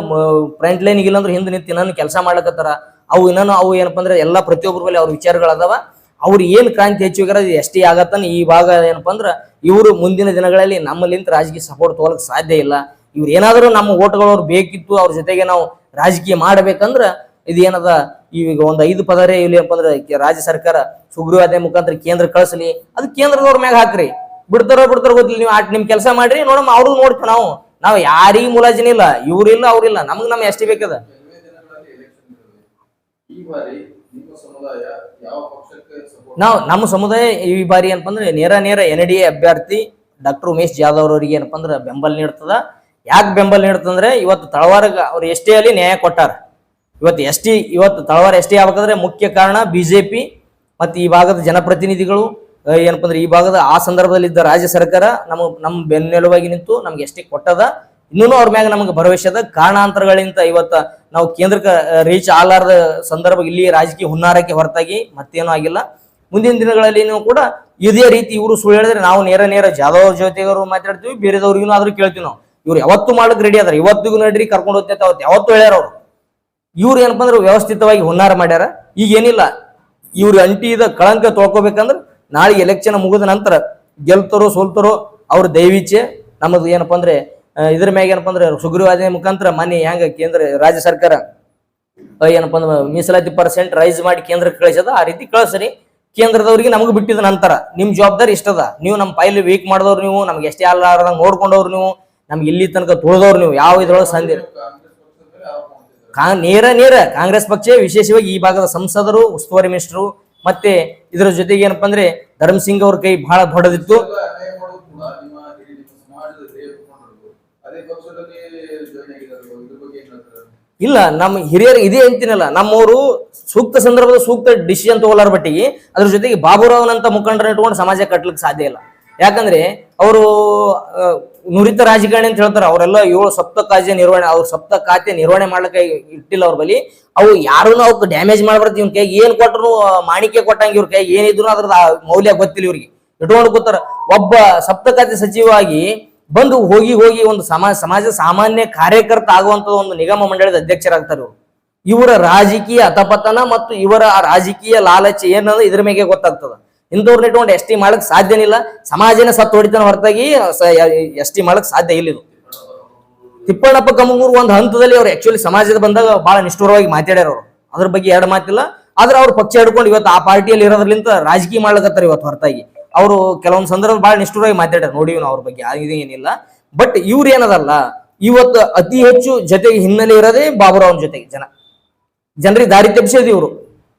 ಫ್ರಂಟ್ ಲೈನ್ ಇಲ್ಲ ಅಂದ್ರೆ ಹಿಂದೆ ನಿಂತು ಇನ್ನೂ ಕೆಲಸ ಮಾಡ್ಲಕತ್ತಾರ. ಅವು ಇನ್ನೂ ಅವು ಏನಪ್ಪ ಅಂದ್ರೆ ಎಲ್ಲ ಪ್ರತಿಯೊಬ್ಬರ ಮೇಲೆ ಅವ್ರ ವಿಚಾರಗಳದಾವ ಅವ್ರು ಏನ್ ಕ್ರಾಂತಿ ಅದು ಎಷ್ಟೇ ಆಗತ್ತಾನ ಈ ಭಾಗ ಏನಪ್ಪ ಅಂದ್ರೆ ಇವರು ಮುಂದಿನ ದಿನಗಳಲ್ಲಿ ನಮ್ಮಲ್ಲಿಂತ ರಾಜಕೀಯ ಸಪೋರ್ಟ್ ತಗೊಳಕ್ ಸಾಧ್ಯ ಇಲ್ಲ. ಇವ್ರು ಏನಾದರೂ ನಮ್ಮ ಓಟ್ಗಳು ಅವ್ರು ಬೇಕಿತ್ತು, ಅವ್ರ ಜೊತೆಗೆ ನಾವು ರಾಜಕೀಯ ಮಾಡ್ಬೇಕಂದ್ರ ಇದೇನದ ಈಗ ಒಂದು ಐದು ಪದರೇ ಇಲ್ಲಿ ಏನಪ್ಪ ಅಂದ್ರೆ ರಾಜ್ಯ ಸರ್ಕಾರ ಸುಗ್ರೀವಾದ ಮುಖಾಂತರ ಕೇಂದ್ರ ಕಳಿಸ್ಲಿ. ಅದು ಕೇಂದ್ರದವ್ರ ಮ್ಯಾಗ ಹಾಕ್ರಿ. ಬಿಡ್ತಾರೋ ಬಿಡ್ತಾರೋ ಗೊತ್ತಿಲ್ಲ. ನೀವು ಆಟ ನಿಮ್ ಕೆಲಸ ಮಾಡ್ರಿ, ನೋಡಮ್ಮ ಅವ್ರದ್ದು ನೋಡ್ತೀವಿ ನಾವು. ನಾವು ಯಾರಿಗೂ ಮುಲಾಜಿನ ಇಲ್ಲ, ಇವ್ರಿಲ್ಲ, ಅವ್ರಿಲ್ಲ. ನಮ್ಗೆ ನಮ್ಗೆ ಎಷ್ಟೇ ಬೇಕದ. ನಾವು ನಮ್ಮ ಸಮುದಾಯ ಈ ಬಾರಿ ಏನಪ್ಪಂದ್ರೆ ನೇರ ನೇರ ಎನ್ ಡಿ ಎ ಅಭ್ಯರ್ಥಿ ಡಾಕ್ಟರ್ ಉಮೇಶ್ ಜಾಧವ್ ಅವರಿಗೆ ಏನಪ್ಪ ಅಂದ್ರೆ ಬೆಂಬಲ ನೀಡ್ತದ. ಯಾಕೆ ಬೆಂಬಲ ನೀಡ್ತಂದ್ರೆ ಇವತ್ತು ತಳವಾರಗ ಅವ್ರು ಎಷ್ಟೇ ಅಲ್ಲಿ ನ್ಯಾಯ ಕೊಟ್ಟಾರ. ಇವತ್ತು ಎಸ್ ಇವತ್ತು ತಳವಾರ ಎಸ್ ಟಿ ಆಗ್ಬೇಕಂದ್ರೆ ಮುಖ್ಯ ಕಾರಣ ಬಿಜೆಪಿ ಮತ್ತು ಈ ಭಾಗದ ಜನಪ್ರತಿನಿಧಿಗಳು ಏನಪ್ಪ ಅಂದ್ರೆ ಈ ಭಾಗದ ಆ ಸಂದರ್ಭದಲ್ಲಿ ಇದ್ದ ರಾಜ್ಯ ಸರ್ಕಾರ ನಮ್ಮ ನಮ್ಮ ಬೆನ್ನೆಲುವಾಗಿ ನಿಂತು ನಮ್ಗೆ ಎಷ್ಟೇ ಕೊಟ್ಟದ, ಇನ್ನೂ ಅವ್ರ ಮ್ಯಾಗ ನಮ್ಗೆ ಭರವಸೆ ಅದ. ಕಾರಣಾಂತರಗಳಿಂದ ಇವತ್ತ ನಾವು ಕೇಂದ್ರಕ್ಕೆ ರೀಚ್ ಆಲಾರದ ಸಂದರ್ಭ ಇಲ್ಲಿ ರಾಜಕೀಯ ಹುನ್ನಾರಕ್ಕೆ ಹೊರತಾಗಿ ಮತ್ತೇನೂ ಆಗಿಲ್ಲ. ಮುಂದಿನ ದಿನಗಳಲ್ಲಿ ನೀವು ಕೂಡ ಇದೇ ರೀತಿ ಇವರು ಸುಳ್ಳು ಹೇಳಿದ್ರೆ ನಾವು ನೇರ ನೇರ ಜಾಧವ್ ಜ್ಯೋತಿಗರು ಮಾತಾಡ್ತೀವಿ ಬೇರೆದವ್ರಿಗೂ ಆದ್ರೂ ಕೇಳ್ತೀವಿ ನಾವು. ಇವ್ರು ಯಾವತ್ತು ಮಾಡಕ್ ರೆಡಿ ಆದ್ರೆ ಇವತ್ತಿಗೂ ನಡ್ರಿ, ಕರ್ಕೊಂಡು ಹೋಗ್ತೈತೆ ಅವತ್ತು ಯಾವತ್ತು ಹೇಳ್ಯಾರ ಅವ್ರು. ಇವ್ರು ಏನಪ್ಪ ಅಂದ್ರೆ ವ್ಯವಸ್ಥಿತವಾಗಿ ಹುನ್ನಾರ ಮಾಡ್ಯಾರ. ಈಗ ಏನಿಲ್ಲ, ಇವ್ರ ಅಂಟಿದ ಕಳಂಕ ತೊಳ್ಕೊಬೇಕಂದ್ರ ನಾಳೆ ಎಲೆಕ್ಷನ್ ಮುಗಿದ ನಂತರ ಗೆಲ್ತಾರೋ ಸೋಲ್ತಾರೋ ಅವ್ರ ದೈವಿಚೆ ನಮ್ಮದು ಏನಪ್ಪ ಅಂದ್ರೆ ಇದ್ರ ಮ್ಯಾಗ ಏನಪ್ಪ ಅಂದ್ರೆ ಸುಗ್ರೀವಾಜ್ಞೆ ಮುಖಾಂತರ ಮನೆ ಹೆಂಗ ಕೇಂದ್ರ, ರಾಜ್ಯ ಸರ್ಕಾರ ಏನಪ್ಪ ಅಂದ್ರೆ ಮೀಸಲಾತಿ ಪರ್ಸೆಂಟ್ ರೈಸ್ ಮಾಡಿ ಕೇಂದ್ರಕ್ಕೆ ಕಳಿಸದ ಆ ರೀತಿ ಕಳಿಸ್ರಿ. ಕೇಂದ್ರದವ್ರಿಗೆ ನಮಗೆ ಬಿಟ್ಟಿದ ನಂತರ ನಿಮ್ ಜವಾಬ್ದಾರಿ ಇಷ್ಟದ. ನೀವು ನಮ್ಮ ಫೈಲ್ ವೀಕ್ ಮಾಡಿದವ್ರು ನೀವು, ನಮ್ಗೆ ಎಷ್ಟೇ ಅಲ್ಲಾರ್ದಂಗ್ ನೋಡ್ಕೊಂಡವ್ರು ನೀವು, ನಮ್ಗೆ ಇಲ್ಲಿ ತನಕ ತುಳಿದವ್ರು ನೀವು, ಯಾವ ಇದ್ರೊಳಗೆ ಸಂದಿ ಕಾ, ನೇರ ನೇರ ಕಾಂಗ್ರೆಸ್ ಪಕ್ಷ ವಿಶೇಷವಾಗಿ ಈ ಭಾಗದ ಸಂಸದರು, ಉಸ್ತುವಾರಿ ಮಿನಿಸ್ಟರು ಮತ್ತೆ ಇದರ ಜೊತೆಗೆ ಏನಪ್ಪಾ ಅಂದ್ರೆ ಧರ್ಮಸಿಂಗ್ ಅವ್ರ ಕೈ ಬಹಳ ದೊಡ್ಡದಿತ್ತು. ಇಲ್ಲ, ನಮ್ಮ ಹಿರಿಯರು ಇದೇ ಅಂತೀನಲ್ಲ, ನಮ್ಮವರು ಸೂಕ್ತ ಸಂದರ್ಭದ ಸೂಕ್ತ ಡಿಸಿಷನ್ ತಗೊಳ್ಳಾರ ಬಟ್ಟಿಗೆ ಅದ್ರ ಜೊತೆಗೆ ಬಾಬುರಾವ್ನಂತ ಮುಖಂಡರನ್ನ ಇಟ್ಕೊಂಡು ಸಮಾಜ ಕಟ್ಲಿಕ್ಕೆ ಸಾಧ್ಯ ಇಲ್ಲ. ಯಾಕಂದ್ರೆ ಅವರು ನುರಿತ ರಾಜಕಾರಣಿ ಅಂತ ಹೇಳ್ತಾರೆ, ಅವರೆಲ್ಲ ಏಳು ಸಪ್ತ ಖಾತೆ ನಿರ್ವಹಣೆ, ಅವ್ರ ಸಪ್ತ ಖಾತೆ ನಿರ್ವಹಣೆ ಮಾಡ್ಲಿಕ್ಕೆ ಇಟ್ಟಿಲ್ಲ ಅವ್ರ ಬಳಿ. ಅವು ಯಾರು ಅವ್ಕೆ ಡ್ಯಾಮೇಜ್ ಮಾಡ್ಬಾರ್ದು, ಇವ್ನ ಕೈಗೆ ಏನ್ ಕೊಟ್ಟರು ಮಾಣಿಕೆ ಕೊಟ್ಟಂಗೆ ಇವ್ರ ಕೈಗೆ ಏನಿದ್ರು ಅದ್ರ ಮೌಲ್ಯ ಗೊತ್ತಿಲ್ಲ ಇವ್ರಿಗೆ. ಇಟ್ಕೊಂಡು ಕೂತಾರ. ಒಬ್ಬ ಸಪ್ತ ಖಾತೆ ಸಚಿವವಾಗಿ ಬಂದು ಹೋಗಿ ಹೋಗಿ ಒಂದು ಸಮಾಜ ಸಮಾಜ ಸಾಮಾನ್ಯ ಕಾರ್ಯಕರ್ತ ಆಗುವಂತ ಒಂದು ನಿಗಮ ಮಂಡಳದ ಅಧ್ಯಕ್ಷರಾಗ್ತಾರೆ ಇವರು. ಇವರ ರಾಜಕೀಯ ಅತಪತನ ಮತ್ತು ಇವರ ರಾಜಕೀಯ ಲಾಲಚಿ ಏನಂದ್ರೆ ಇದ್ರ ಮೇಲೆ ಗೊತ್ತಾಗ್ತದ. ಇಂಥವ್ರನ್ನ ಇಟ್ಕೊಂಡು ಎಸ್ ಟಿ ಮಾಡಕ್ ಸಾಧ್ಯನಿಲ್ಲ. ಸಮಾಜನ ಸತ್ತು ಹೊಡಿತಾನ ಹೊರತಾಗಿ ಎಸ್ ಟಿ ಮಾಡಕ್ ಸಾಧ್ಯ ಇಲ್ಲ ಇದು. ತಿಪ್ಪಣ್ಣಪ್ಪ ಕಮ್ಮೂರು ಒಂದು ಹಂತದಲ್ಲಿ ಅವ್ರು ಆಕ್ಚುಲಿ ಸಮಾಜದ ಬಂದಾಗ ಬಹಳ ನಿಷ್ಠುರವಾಗಿ ಮಾತಾಡ್ಯಾರ ಅವರು. ಅದ್ರ ಬಗ್ಗೆ ಎರಡು ಮಾತಿಲ್ಲ. ಆದ್ರೆ ಅವ್ರು ಪಕ್ಷ ಹಿಡ್ಕೊಂಡು ಇವತ್ತು ಆ ಪಾರ್ಟಿಯಲ್ಲಿ ಇರೋದ್ರಲಿಂತ ರಾಜಕೀಯ ಮಾಡ್ಲಕತ್ತಾರ ಇವತ್ತು ಹೊರತಾಗಿ. ಅವರು ಕೆಲವೊಂದು ಸಂದರ್ಭ ಬಹಳ ನಿಷ್ಠುರವಾಗಿ ಮಾತಾಡ್ಯಾರ. ನೋಡಿ ನಾವು ಅವ್ರ ಬಗ್ಗೆ ಇದೇನಿಲ್ಲ ಏನಿಲ್ಲ. ಬಟ್ ಇವ್ರು ಏನದಲ್ಲ, ಇವತ್ತು ಅತಿ ಹೆಚ್ಚು ಜೊತೆಗೆ ಹಿನ್ನೆಲೆ ಇರೋದೇ ಬಾಬುರಾವ್ನ ಜೊತೆಗೆ ಜನ. ಜನರಿಗೆ ದಾರಿ ತಪ್ಪಿಸೋದು ಇವರು.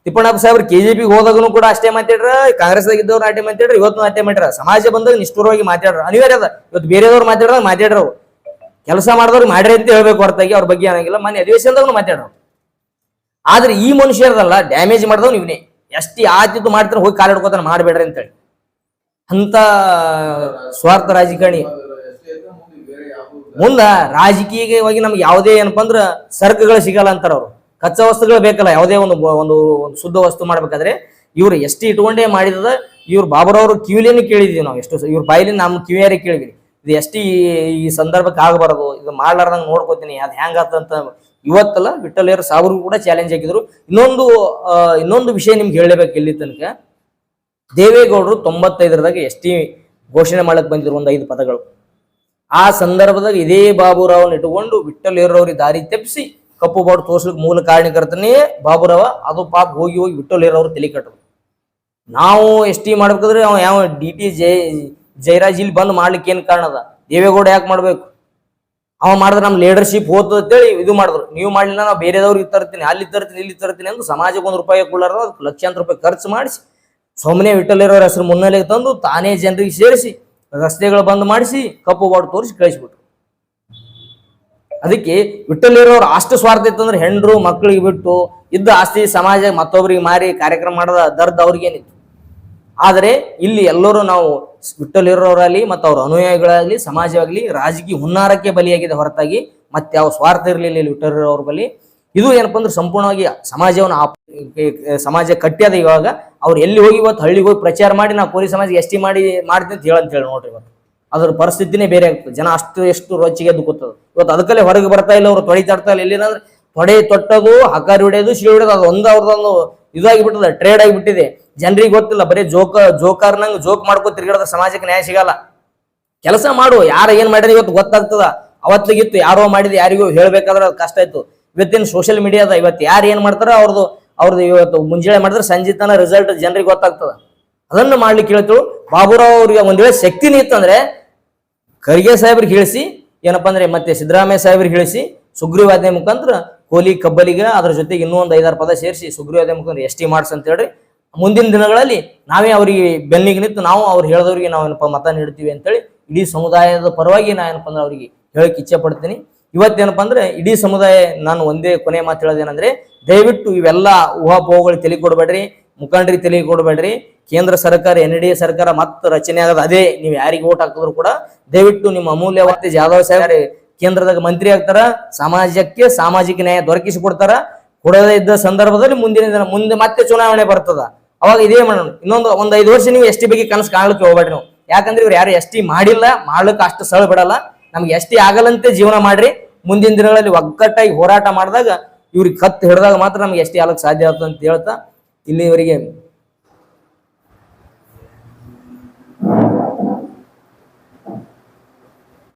ತಿಪ್ಪಣ್ಣಪ್ಪ ಸಾಹೇಬ್ರು ಪಿ ಹೋದಾಗನು ಕೂಡ ಅಷ್ಟೇ ಮಾತಾಡ್ರ, ಕಾಂಗ್ರೆಸ್ದಾಗ ಇದ್ದವ್ರು ಅಷ್ಟೇ ಮಾತಾಡ್ರ, ಇವತ್ತು ಅಷ್ಟೇ ಮಾಡ್ಯಾರ ಸಮಾಜ ಬಂದಾಗ ನಿಷ್ಠುರವಾಗಿ ಮಾತಾಡ್ರ. ಅನಿವಾರ್ಯ ಅದ. ಇವತ್ತು ಬೇರೆಯವ್ರು ಮಾತಾಡ್ರ ಮಾತಾಡ್ರ ಕೆಲಸ ಮಾಡಿದವ್ರು ಮಾಡ್ರಿ ಅಂತ ಹೇಳ್ಬೇಕು ಹೊರತಾಗಿ ಅವ್ರ ಬಗ್ಗೆ ಅನ್ನಂಗಿಲ್ಲ. ಮನೆ ಅಧಿವೇಶನದಾಗ ಮಾತಾಡ್ರು ಆದ್ರೆ ಈ ಮನುಷ್ಯರದಲ್ಲ ಡ್ಯಾಮೇಜ್ ಮಾಡಿದವ್ ಇವನೇ. ಎಷ್ಟು ಆತಿದ್ದು ಮಾಡ್ತಾರೆ ಹೋಗಿ ಕಾಲು ಹಿಡ್ಕೋತಾನೆ ಮಾಡಬೇಡ್ರಿ ಅಂತೇಳಿ. ಅಂತ ಸ್ವಾರ್ಥ ರಾಜಕಾರಣಿ. ಮುಂದ ರಾಜಕೀಯವಾಗಿ ನಮ್ಗೆ ಯಾವುದೇ ಏನಪ್ಪ ಅಂದ್ರ ಸರಕುಗಳು ಸಿಗಲ್ಲ ಅಂತಾರ ಅವ್ರು. ಕಚ್ಚಾ ವಸ್ತುಗಳು ಬೇಕಲ್ಲ, ಯಾವುದೇ ಒಂದು ಒಂದು ಶುದ್ಧ ವಸ್ತು ಮಾಡ್ಬೇಕಾದ್ರೆ ಇವ್ರು ಎಷ್ಟು ಇಟ್ಕೊಂಡೇ ಮಾಡಿದ ಇವ್ರು ಬಾಬರವ್ರ ಕಿವಿಲೇನು ಕೇಳಿದೀವಿ ನಾವು ಎಷ್ಟು ಇವ್ರ ಬಾಯಿಲಿ ನಮ್ಮ ಕಿವಿಯಾರಿ ಕೇಳಿದ್ವಿ. ಇದು ಎಷ್ಟು ಈ ಸಂದರ್ಭಕ್ಕೆ ಆಗಬಾರದು, ಇದು ಮಾಡ್ಲಾರ್ದಂಗೆ ನೋಡ್ಕೋತೀನಿ, ಅದು ಹೆಂಗಾತಂತ ಇವತ್ತಲ್ಲ ವಿಠಲೇರ್ ಸಾವಿರ ಕೂಡ ಚಾಲೆಂಜ್ ಹಾಕಿದ್ರು. ಇನ್ನೊಂದು ಇನ್ನೊಂದು ವಿಷಯ ನಿಮ್ಗೆ ಹೇಳಬೇಕು ಇಲ್ಲಿ ತನಕ. ದೇವೇಗೌಡರು ತೊಂಬತ್ತೈದರದಾಗ ಎಸ್ ಟಿ ಘೋಷಣೆ ಮಾಡಕ್ ಬಂದಿದ್ರು ಒಂದು ಐದು ಪದಗಳು. ಆ ಸಂದರ್ಭದಾಗ ಇದೇ ಬಾಬುರಾವ್ನ ಇಟ್ಟುಕೊಂಡು ಅವ್ರಿಗೆ ದಾರಿ ತಪ್ಪಿಸಿ ಕಪ್ಪು ಬಾಡು ತೋರ್ಸ್ಲಿಕ್ಕೆ ಮೂಲ ಕಾರಣಕರ್ತನೇ ಬಾಬುರವ, ಅದು ಪಾಪ ಹೋಗಿ ಹೋಗಿ ವಿಠ್ಠಲೇರವ್ರು ತಲೆ ಕಟ್ಟರು ನಾವು ಎಸ್ ಟಿ ಮಾಡ್ಬೇಕಾದ್ರೆ ಅವ ಯಾವ ಡಿ ಟಿ ಜೈ ಜಯರಾಜ್ ಇಲ್ಲಿ ಬಂದು ಮಾಡ್ಲಿಕ್ಕೆ ಏನು ಕಾರಣ ಅದ? ದೇವೇಗೌಡ ಯಾಕೆ ಮಾಡ್ಬೇಕು? ಅವ ಮಾಡಿದ್ರೆ ನಮ್ಮ ಲೀಡರ್ಶಿಪ್ ಹೋಗ್ತದೆ ಅಂತೇಳಿ ಇದು ಮಾಡಿದ್ರು. ನೀವು ಮಾಡಲಿಲ್ಲ ನಾವು ಬೇರೆದವ್ರಿಗೆ ತರ್ತೀನಿ, ಅಲ್ಲಿ ತರ್ತೀನಿ, ಇಲ್ಲಿ ತರ್ತೀನಿ ಅಂತ ಸಮಾಜಕ್ಕೆ ಒಂದು ರೂಪಾಯಿ ಕೊಡಾರ ಅದಕ್ಕೆ ಲಕ್ಷಾಂತರ ರೂಪಾಯಿ ಖರ್ಚು ಮಾಡಿಸಿ ಸೊಮ್ಮನೆ ವಿಠಲಿರೋರ ಹೆಸರು ಮುನ್ನೆಲೆಗೆ ತಂದು ತಾನೇ ಜನರಿಗೆ ಸೇರಿಸಿ, ರಸ್ತೆಗಳು ಬಂದ್ ಮಾಡಿಸಿ, ಕಪ್ಪು ಬಾಡು ತೋರಿಸಿ ಕಳಿಸ್ಬಿಟ್ರು. ಅದಕ್ಕೆ ವಿಠಲಿರೋರು ಅಷ್ಟು ಸ್ವಾರ್ಥ ಇತ್ತಂದ್ರೆ ಹೆಂಡ್ರು ಮಕ್ಕಳಿಗೆ ಬಿಟ್ಟು ಇದ್ದ ಆಸ್ತಿ ಸಮಾಜ ಮತ್ತೊಬ್ಬರಿಗೆ ಮಾರಿ ಕಾರ್ಯಕ್ರಮ ಮಾಡದ ದರ್ದ ಅವ್ರಿಗೇನಿತ್ತು ಆದರೆ ಇಲ್ಲಿ ಎಲ್ಲರೂ ನಾವು ವಿಠಲಿರೋರಾಗಲಿ ಮತ್ತು ಅವ್ರ ಅನುಯಾಯಿಗಳಾಗಲಿ, ಸಮಾಜವಾಗಲಿ, ರಾಜಕೀಯ ಹುನ್ನಾರಕ್ಕೆ ಬಲಿಯಾಗಿದೆ ಹೊರತಾಗಿ ಮತ್ತೆ ಯಾವ ಸ್ವಾರ್ಥ ಇರಲಿಲ್ಲ ಇಲ್ಲಿ ವಿಠಲಿರೋರ ಬಳಿ. ಇದು ಏನಪ್ಪ ಅಂದ್ರೆ ಸಂಪೂರ್ಣವಾಗಿ ಸಮಾಜವನ್ನು ಸಮಾಜ ಕಟ್ಟ್ಯದ ಇವಾಗ ಅವ್ರು ಎಲ್ಲಿ ಹೋಗಿ ಇವತ್ತು ಹಳ್ಳಿಗೆ ಹೋಗಿ ಪ್ರಚಾರ ಮಾಡಿ ನಾವು ಕೋರಿ ಸಮಾಜ ಎಷ್ಟಿ ಮಾಡಿ ಮಾಡ್ತೀನಿ ಅಂತ ಹೇಳಂತ ಹೇಳಿ ನೋಡ್ರಿ ಇವತ್ತು. ಅದ್ರ ಪರಿಸ್ಥಿತಿನೇ ಬೇರೆ ಆಗ್ತದೆ. ಜನ ಅಷ್ಟು ಎಷ್ಟು ರೋಚಿಗೆ ಕೂತದ ಇವತ್ತು ಅದಕ್ಕಲ್ಲೇ ಹೊರಗೆ ಬರ್ತಾ ಇಲ್ಲ, ಅವ್ರು ತೊಳಿತಾಡ್ತಾ ಇಲ್ಲ. ಎಲ್ಲಿನಂದ್ರೆ ತೊಡೆ ತೊಟ್ಟದು ಹಕಾರಿ ಹೊಡೆಯೋದು, ಶಿಳಿ ಹೊಡೆಯೋದು, ಅದು ಒಂದು ಅವ್ರದೊಂದು ಇದಾಗಿ ಬಿಟ್ಟದ ಟ್ರೇಡ್ ಆಗಿಬಿಟ್ಟಿದೆ. ಜನರಿಗೆ ಗೊತ್ತಿಲ್ಲ, ಬರೀ ಜೋಕ, ಜೋಕಾರ್ನಂಗೆ ಜೋಕ್ ಮಾಡ್ಕೋ ತಿರ್ಗಾಡಿದ್ರೆ ಸಮಾಜಕ್ಕೆ ನ್ಯಾಯ ಸಿಗಲ್ಲ. ಕೆಲಸ ಮಾಡು, ಯಾರು ಏನ್ ಮಾಡ್ಯಾರ ಇವತ್ತು ಗೊತ್ತಾಗ್ತದ. ಅವತ್ತಿಗಿತ್ತು ಯಾರೋ ಮಾಡಿದ ಯಾರಿಗೂ ಹೇಳ್ಬೇಕಾದ್ರೆ ಅದು ಕಷ್ಟ ಇತ್ತು. ಇವತ್ತಿನ ಸೋಷಿಯಲ್ ಮೀಡಿಯಾದ ಇವತ್ತು ಯಾರು ಏನ್ ಮಾಡ್ತಾರೋ ಅವ್ರದ್ದು ಅವ್ರದ್ದು ಇವತ್ತು ಮುಂಜಾನೆ ಮಾಡಿದ್ರೆ ಸಂಜೆ ತನ ರಿಸಲ್ಟ್ ಜನರಿಗೆ ಗೊತ್ತಾಗ್ತದ. ಅದನ್ನು ಮಾಡ್ಲಿಕ್ಕೆ ಹೇಳ್ತು ಬಾಬುರಾವ್ ಅವ್ರಿಗೆ ಒಂದ್ ವೇಳೆ ಶಕ್ತಿನೇ ಇತ್ತಂದ್ರೆ ಖರ್ಗೆ ಸಾಹೇಬ್ರಿಗೆ ಹೇಳಿಸಿ, ಏನಪ್ಪ ಅಂದ್ರೆ ಮತ್ತೆ ಸಿದ್ದರಾಮಯ್ಯ ಸಾಹೇಬ್ರಿಗೆ ಹೇಳಿಸಿ, ಸುಗ್ರೀವಾಜ್ಞೆ ಮುಖಾಂತರ ಕೋಲಿ ಕಬ್ಬಲಿಗೆ ಅದ್ರ ಜೊತೆಗೆ ಇನ್ನೂ ಒಂದು ಐದಾರು ಪದ ಸೇರಿಸಿ ಸುಗ್ರೀವಾಜ್ಞೆ ಮುಖಾಂತರ ಎಸ್ ಟಿ ಮಾಡ್ಸ್ ಅಂತ ಹೇಳ್ರಿ. ಮುಂದಿನ ದಿನಗಳಲ್ಲಿ ನಾವೇ ಅವರಿಗೆ ಬೆನ್ನಿಗೆ ನಿಂತು ನಾವು ಅವ್ರು ಹೇಳಿದವ್ರಿಗೆ ನಾವು ಏನಪ್ಪ ಮತ ನೀಡ್ತೀವಿ ಅಂತೇಳಿ ಇಡೀ ಸಮುದಾಯದ ಪರವಾಗಿ ನಾ ಏನಪ್ಪ ಅಂದ್ರೆ ಅವರಿಗೆ ಹೇಳಕ್ಕೆ ಇಚ್ಛೆ ಪಡ್ತೀನಿ. ಇವತ್ತೇನಪ್ಪ ಅಂದ್ರೆ ಇಡೀ ಸಮುದಾಯ ನಾನು ಒಂದೇ ಕೊನೆ ಮಾತು ಹೇಳೋದೇನಂದ್ರೆ, ದಯವಿಟ್ಟು ಇವೆಲ್ಲ ಊಹಾಪೋಹಗಳು ಕೊಡಬೇಡ್ರಿ. ಮುಖಂಡರಿಗೆ ತಲೆ ಕೊಡಬೇಡ್ರಿ ಕೇಂದ್ರ ಸರ್ಕಾರ ಎನ್ ಡಿ ಎ ಸರ್ಕಾರ ಮತ್ತೆ ರಚನೆ ಆಗದ ಅದೇ ನೀವು ಯಾರಿಗೆ ಓಟ್ ಹಾಕಿದ್ರು ಕೂಡ ದಯವಿಟ್ಟು ನಿಮ್ಮ ಅಮೂಲ್ಯವಾದ ಜಾಧವ್ ಸಾಹೇಬ್ ಕೇಂದ್ರದಾಗ ಮಂತ್ರಿ ಆಗ್ತಾರ, ಸಮಾಜಕ್ಕೆ ಸಾಮಾಜಿಕ ನ್ಯಾಯ ದೊರಕಿಸಿ ಕೊಡ್ತಾರ ಕೊಡದೇ ಇದ್ದ ಸಂದರ್ಭದಲ್ಲಿ ಮುಂದಿನ ದಿನ ಮುಂದೆ ಮತ್ತೆ ಚುನಾವಣೆ ಬರ್ತದ. ಅವಾಗ ಇದೇ ಮಾಡೋಣ. ಇನ್ನೊಂದು ಒಂದ್ ಐದು ವರ್ಷ ನೀವು ಎಸ್ ಟಿ ಬಗ್ಗೆ ಕನಸು ಕಾಣಲಿಕ್ಕೆ ಹೋಗ್ಬೇಡ್ರಿ ನೀವು. ಯಾಕಂದ್ರೆ ಇವ್ರು ಯಾರು ಎಸ್ ಟಿ ಮಾಡಿಲ್ಲ, ಮಾಡ್ಲಿಕ್ಕೆ ಅಷ್ಟು ಸಳ ಬಿಡಲ್ಲ. ನಮ್ಗೆ ಎಸ್ ಟಿ ಆಗಲ್ಲಂತೆ ಜೀವನ ಮಾಡ್ರಿ. ಮುಂದಿನ ದಿನಗಳಲ್ಲಿ ಒಗ್ಗಟ್ಟಾಗಿ ಹೋರಾಟ ಮಾಡಿದಾಗ ಇವ್ರಿಗೆ ಕತ್ತು ಹಿಡಿದಾಗ ಮಾತ್ರ ನಮ್ಗೆ ಎಸ್ಟಿ ಆಗಕ್ಕೆ ಸಾಧ್ಯ ಆಗ್ತದೆ ಅಂತ ಹೇಳ್ತಾ ಇಲ್ಲಿವರೆಗೆ